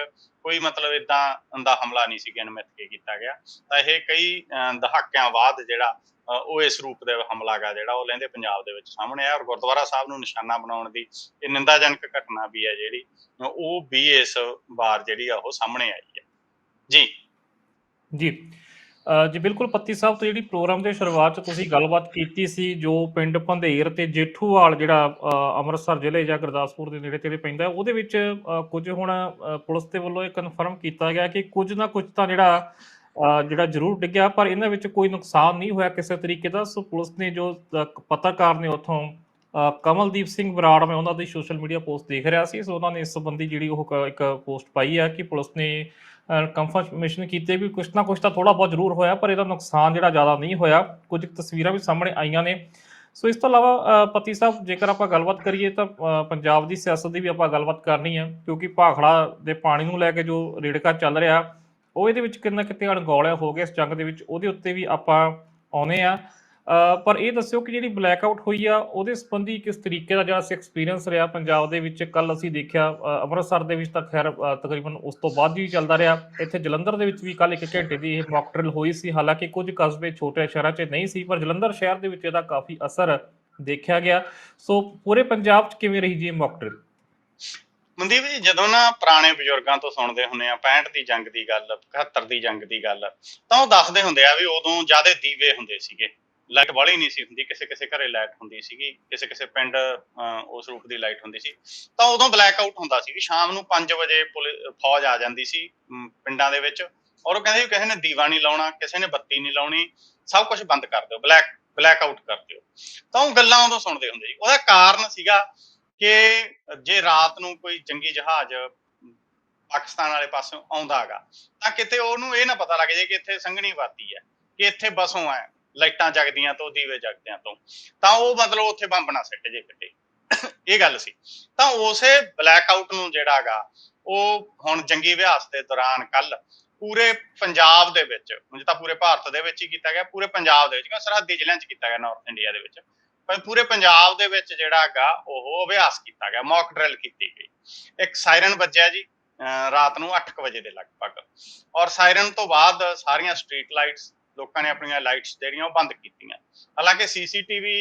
ਕੋਈ ਮਤਲਬ ਇਦਾਂ ਦਾ ਹਮਲਾ ਨਹੀਂ ਸੀ ਗਿਣਮਿਤ ਕੇ ਕੀਤਾ ਗਿਆ। ਤਾਂ ਇਹ ਕਈ ਦਹਾਕਿਆਂ ਬਾਅਦ ਜਿਹੜਾ ਉਹ ਇਸ ਰੂਪ ਦੇ ਹਮਲਾ ਗਾ ਜਿਹੜਾ ਉਹ ਲਹਿੰਦੇ ਪੰਜਾਬ ਦੇ ਵਿੱਚ ਸਾਹਮਣੇ ਆਇਆ। ਔਰ ਗੁਰਦੁਆਰਾ ਸਾਹਿਬ ਨੂੰ ਨਿਸ਼ਾਨਾ ਬਣਾਉਣ ਦੀ ਇਹ ਨਿੰਦਾਜਨਕ ਘਟਨਾ ਵੀ ਹੈ ਜਿਹੜੀ, ਉਹ ਵੀ ਇਸ ਵਾਰ ਜਿਹੜੀ ਆ ਉਹ ਸਾਹਮਣੇ ਆਈ ਹੈ। ਜੀ। ਜੀ। ਜੀ ਬਿਲਕੁਲ ਪੱਤੀ ਸਾਹਿਬ ਤੋਂ ਜਿਹੜੀ ਪ੍ਰੋਗਰਾਮ ਦੇ ਸ਼ੁਰੂਆਤ ਚ ਤੁਸੀਂ ਗੱਲਬਾਤ ਕੀਤੀ ਸੀ, ਜੋ ਪਿੰਡ ਭੰਦੇਰ ਤੇ ਜੇਠੂਵਾਲ ਜਿਹੜਾ ਅੰਮ੍ਰਿਤਸਰ ਜ਼ਿਲ੍ਹੇ ਜਾਂ ਗੁਰਦਾਸਪੁਰ ਦੇ ਨੇੜੇ ਤੇੜੇ ਪੈਂਦਾ, ਉਹਦੇ ਵਿੱਚ ਕੁਝ ਹੁਣ ਪੁਲਿਸ ਦੇ ਵੱਲੋਂ ਇਹ ਕਨਫਰਮ ਕੀਤਾ ਗਿਆ ਕਿ ਕੁਝ ਨਾ ਕੁਝ ਤਾਂ ਜਿਹੜਾ ਜਿਹੜਾ ਜ਼ਰੂਰ ਡਿੱਗਿਆ, ਪਰ ਇਹਨਾਂ ਵਿੱਚ ਕੋਈ ਨੁਕਸਾਨ ਨਹੀਂ ਹੋਇਆ ਕਿਸੇ ਤਰੀਕੇ ਦਾ। ਸੋ ਪੁਲਿਸ ਨੇ ਜੋ ਪੱਤਰਕਾਰ ਨੇ ਉਥੋਂ ਕਮਲਦੀਪ ਸਿੰਘ ਬਰਾੜ ਮੈਂ ਉਹਨਾਂ ਦੀ ਸੋਸ਼ਲ ਮੀਡੀਆ ਪੋਸਟ ਦੇਖ ਰਿਹਾ ਸੀ। ਸੋ ਉਹਨਾਂ ਨੇ ਇਸ ਸੰਬੰਧੀ ਜਿਹੜੀ ਉਹ ਕ- ਇੱਕ ਪੋਸਟ ਪਾਈ ਹੈ ਕਿ ਪੁਲਿਸ ਨੇ ਕਨਫਰਮੇਸ਼ਨ ਕੀਤੇ ਵੀ ਕੁਛ ਨਾ ਕੁਛ ਤਾਂ ਥੋੜਾ ਬਹੁਤ ਜ਼ਰੂਰ ਹੋਇਆ, ਪਰ ਇਹਦਾ ਨੁਕਸਾਨ ਜਿਹੜਾ ਜ਼ਿਆਦਾ ਨਹੀਂ ਹੋਇਆ। ਕੁਝ ਤਸਵੀਰਾਂ ਵੀ ਸਾਹਮਣੇ ਆਈਆਂ ਨੇ। ਸੋ ਇਸ ਤੋਂ ਇਲਾਵਾ ਪਤੀ ਸਾਹਿਬ, ਜੇਕਰ ਆਪਾਂ ਗੱਲਬਾਤ ਕਰੀਏ ਤਾਂ ਪੰਜਾਬ ਦੀ ਸਿਆਸਤ ਦੀ ਵੀ ਆਪਾਂ ਗੱਲਬਾਤ ਕਰਨੀ ਹੈ ਕਿਉਂਕਿ ਭਾਖੜਾ ਦੇ ਪਾਣੀ ਨੂੰ ਲੈ ਕੇ ਜੋ ਰੇੜਕਾ ਚੱਲ ਰਿਹਾ, ਉਹ ਇਹਦੇ ਵਿੱਚ ਕਿੰਨਾ ਕਿਤੇ ਅਣਗੌਲਿਆ ਹੋ ਗਿਆ ਇਸ ਜੰਗ ਦੇ ਵਿੱਚ, ਉਹਦੇ ਉੱਤੇ ਵੀ ਆਪਾਂ ਆਉਨੇ ਆ। ਪਰ ਇਹ ਦੱਸਿਓ ਕਿ ਜਿਹੜੀ ਬਲੈਕ ਆਊਟ ਹੋਈ ਆ, ਉਹਦੇ ਸੰਬੰਧੀ ਕਿਸ ਤਰੀਕੇ ਦਾ ਜਿਹੜਾ ਸੀ ਐਕਸਪੀਰੀਅੰਸ ਰਿਹਾ ਪੰਜਾਬ ਦੇ ਵਿੱਚ? ਕੱਲ ਅਸੀਂ ਦੇਖਿਆ ਅੰਮ੍ਰਿਤਸਰ ਦੇ ਵਿੱਚ ਤਾਂ ਖੈਰ ਤਕਰੀਬਨ ਉਸ ਤੋਂ ਬਾਅਦ ਵੀ ਚੱਲਦਾ ਰਿਹਾ। ਇੱਥੇ ਜਲੰਧਰ ਦੇ ਵਿੱਚ ਵੀ ਕੱਲ ਇੱਕ ਘੰਟੇ ਦੀ ਇਹ ਮੌਕ ਡਰਿਲ ਹੋਈ ਸੀ। ਹਾਲਾਂਕਿ ਕੁਝ ਕਸਬੇ ਛੋਟੇ ਸ਼ਹਿਰਾਂ 'ਚ ਨਹੀਂ ਸੀ, ਪਰ ਜਲੰਧਰ ਸ਼ਹਿਰ ਦੇ ਵਿੱਚ ਇਹਦਾ ਕਾਫੀ ਅਸਰ ਦੇਖਿਆ ਗਿਆ। ਸੋ ਪੂਰੇ ਪੰਜਾਬ 'ਚ ਕਿਵੇਂ ਰਹੀ ਜੀ ਇਹ ਮੌਕ ਡਰਿਲ ਮਨਦੀਪ ਜੀ, ਜਦੋਂ ਨਾ ਪੁਰਾਣੇ ਬਜ਼ੁਰਗਾਂ ਤੋਂ ਸੁਣਦੇ ਹੁੰਦੇ ਆ 65 ਦੀ ਜੰਗ ਦੀ ਗੱਲ 71 ਦੀ ਜੰਗ ਦੀ ਗੱਲ, ਤਾਂ ਉਹ ਦੱਸਦੇ ਹੁੰਦੇ ਆ ਵੀ ਉਦੋਂ ਜ਼ਿਆਦਾ ਦੀਵੇ ਹੁੰਦੇ ਸੀਗੇ। ਲਾਈਟ ਵਾਲੀ ਨਹੀਂ ਸੀ ਹੁੰਦੀ, ਕਿਸੇ ਕਿਸੇ ਘਰੇ ਲਾਈਟ ਹੁੰਦੀ ਸੀਗੀ, ਕਿਸੇ ਕਿਸੇ ਪਿੰਡ ਉਸ ਰੂਪ ਦੀ ਲਾਈਟ ਹੁੰਦੀ ਸੀ। ਤਾਂ ਉਦੋਂ ਬਲੈਕ ਆਊਟ ਹੁੰਦਾ ਸੀ ਸ਼ਾਮ ਨੂੰ 5 ਵਜੇ ਪੁਲਿ- ਫੌਜ ਆ ਜਾਂਦੀ ਸੀ ਪਿੰਡਾਂ ਦੇ ਵਿੱਚ। ਔਰ ਉਹ ਕਹਿੰਦੇ ਵੀ ਕਿਸੇ ਨੇ ਦੀਵਾ ਨਹੀਂ ਲਾਉਣਾ, ਕਿਸੇ ਨੇ ਬੱਤੀ ਨਹੀਂ ਲਾਉਣੀ, ਸਭ ਕੁਝ ਬੰਦ ਕਰ ਦਿਓ ਬਲੈਕ ਬਲੈਕ ਆਊਟ ਕਰ ਦਿਓ। ਤਾਂ ਉਹ ਗੱਲਾਂ ਉਦੋਂ ਸੁਣਦੇ ਹੁੰਦੇ ਸੀ। ਉਹਦਾ ਕਾਰਨ ਸੀਗਾ ਕਿ ਜੇ ਰਾਤ ਨੂੰ ਕੋਈ ਜੰਗੀ ਜਹਾਜ਼ ਪਾਕਿਸਤਾਨ ਵਾਲੇ ਪਾਸੋਂ ਆਉਂਦਾ ਹੈਗਾ, ਤਾਂ ਕਿਤੇ ਉਹਨੂੰ ਇਹ ਨਾ ਪਤਾ ਲੱਗ ਜਾਏ ਕਿ ਇੱਥੇ ਸੰਘਣੀ ਵਾਦੀ ਹੈ, ਕਿ ਇੱਥੇ ਬਸੋਂ ਹੈ ਲਾਈਟਾਂ ਜਗਦੀਆਂ ਤੋਂ, ਦੀਵੇ ਜਗਦਿਆਂ ਤੋਂ। ਤਾਂ ਉਹ ਮਤਲਬ ਉੱਥੇ ਬੰਬ ਨਾ ਸਿੱਟ ਜੇ ਕਿਤੇ। ਇਹ ਗੱਲ ਸੀ। ਤਾਂ ਉਸੇ ਬਲੈਕ ਆਊਟ ਨੂੰ ਜਿਹੜਾ ਉਹ ਹੁਣ ਜੰਗੀ ਅਭਿਆਸ ਦੇ ਦੌਰਾਨ ਕੱਲ ਪੂਰੇ ਪੰਜਾਬ ਦੇ ਵਿੱਚ ਉਂਝ ਤਾਂ ਪੂਰੇ ਭਾਰਤ ਦੇ ਵਿੱਚ ਹੀ ਕੀਤਾ ਗਿਆ, ਪੂਰੇ ਪੰਜਾਬ ਦੇ ਵਿੱਚ, ਕਿਉਂਕਿ ਸਰਹੱਦੀ ਜ਼ਿਲ੍ਹਿਆਂ 'ਚ ਕੀਤਾ ਗਿਆ ਨਾਰਥ ਇੰਡੀਆ ਦੇ ਵਿੱਚ। ਪਰ ਪੂਰੇ ਪੰਜਾਬ ਦੇ ਵਿੱਚ ਜਿਹੜਾ ਹੈਗਾ, ਉਹ ਅਭਿਆਸ ਕੀਤਾ ਗਿਆ ਮੌਕ ਡਰਿਲ ਕੀਤੀ ਗਈ। ਇੱਕ ਸਾਇਰਨ ਵੱਜਿਆ ਜੀ ਰਾਤ ਨੂੰ 8 ਵਜੇ ਦੇ ਲਗਭਗ। ਔਰ ਸਾਇਰਨ ਤੋਂ ਬਾਅਦ ਸਾਰੀਆਂ ਸਟਰੀਟ ਲਾਈਟਸ ਲੋਕਾਂ ਨੇ ਆਪਣੀਆਂ ਲਾਈਟਸ ਜਿਹੜੀਆਂ ਉਹ ਬੰਦ ਕੀਤੀਆਂ। ਹਾਲਾਂਕਿ ਸੀਸੀਟੀਵੀ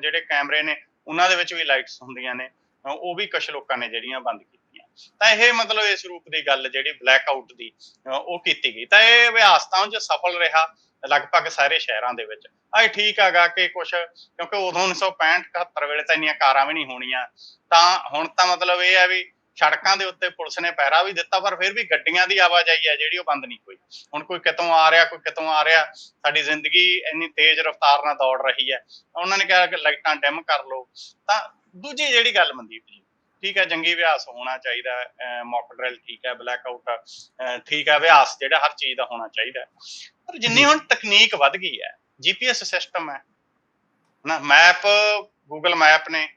ਜਿਹੜੇ ਕੈਮਰੇ ਨੇ, ਉਹਨਾਂ ਦੇ ਵਿੱਚ ਵੀ ਲਾਈਟਸ ਹੁੰਦੀਆਂ ਨੇ ਉਹ ਵੀ ਕੁਝ ਲੋਕਾਂ ਨੇ ਜਿਹੜੀਆਂ ਬੰਦ ਕੀਤੀਆਂ। ਤਾਂ ਇਹ ਮਤਲਬ ਇਸ ਰੂਪ ਦੀ ਗੱਲ ਜਿਹੜੀ ਬਲੈਕ ਆਊਟ ਦੀ ਉਹ ਕੀਤੀ ਗਈ। ਤਾਂ ਇਹ ਅਭਿਆਸ ਤਾਂ ਉਂਝ ਸਫਲ ਰਿਹਾ ਲਗਭਗ ਸਾਰੇ ਸ਼ਹਿਰਾਂ ਦੇ ਵਿੱਚ। ਆਹ ਠੀਕ ਹੈਗਾ ਕਿ ਕੁਝ ਕਿਉਂਕਿ ਉਦੋਂ 1965 71 ਵੇਲੇ ਤਾਂ ਇੰਨੀਆਂ ਕਾਰਾਂ ਵੀ ਨਹੀਂ ਹੋਣੀਆਂ। ਤਾਂ ਹੁਣ ਤਾਂ ਮਤਲਬ ਇਹ ਹੈ ਵੀ ਸੜਕਾਂ ਦੇ ਉੱਤੇ ਪੁਲਿਸ ਨੇ ਪਹਿਰਾ ਵੀ ਦਿੱਤਾ, ਪਰ ਫਿਰ ਵੀ ਗੱਡੀਆਂ ਦੀ ਆਵਾਜਾਈ ਹੈ ਜਿਹੜੀ ਉਹ ਬੰਦ ਨਹੀਂ ਹੋਈ। ਹੁਣ ਕੋਈ ਕਿਤੋਂ ਆ ਰਿਹਾ, ਕੋਈ ਕਿਤੋਂ ਆ ਰਿਹਾ, ਸਾਡੀ ਜ਼ਿੰਦਗੀ ਇੰਨੀ ਤੇਜ਼ ਰਫ਼ਤਾਰ ਨਾਲ ਦੌੜ ਰਹੀ ਹੈ। ਉਹਨਾਂ ਨੇ ਕਿਹਾ ਕਿ ਲਾਈਟਾਂ ਡਿਮ ਕਰ ਲਓ। ਤਾਂ ਦੂਜੀ ਜਿਹੜੀ ਗੱਲ ਮਨਦੀਪ ਜੀ, ਠੀਕ ਹੈ, ਜੰਗੀ ਅਭਿਆਸ ਹੋਣਾ ਚਾਹੀਦਾ ਮੌਕ ਡਰਿਲ ਠੀਕ ਹੈ ਬਲੈਕ ਆਊਟ ਠੀਕ ਹੈ, ਅਭਿਆਸ ਜਿਹੜਾ ਹਰ ਚੀਜ਼ ਦਾ ਹੋਣਾ ਚਾਹੀਦਾ ਪਰ ਜਿੰਨੀ ਹੁਣ ਤਕਨੀਕ ਵੱਧ ਗਈ ਹੈ ਜੀਪੀਐਸ ਸਿਸਟਮ ਹੈ, ਨਾ ਮੈਪ ਗੂਗਲ ਮੈਪ ਨੇ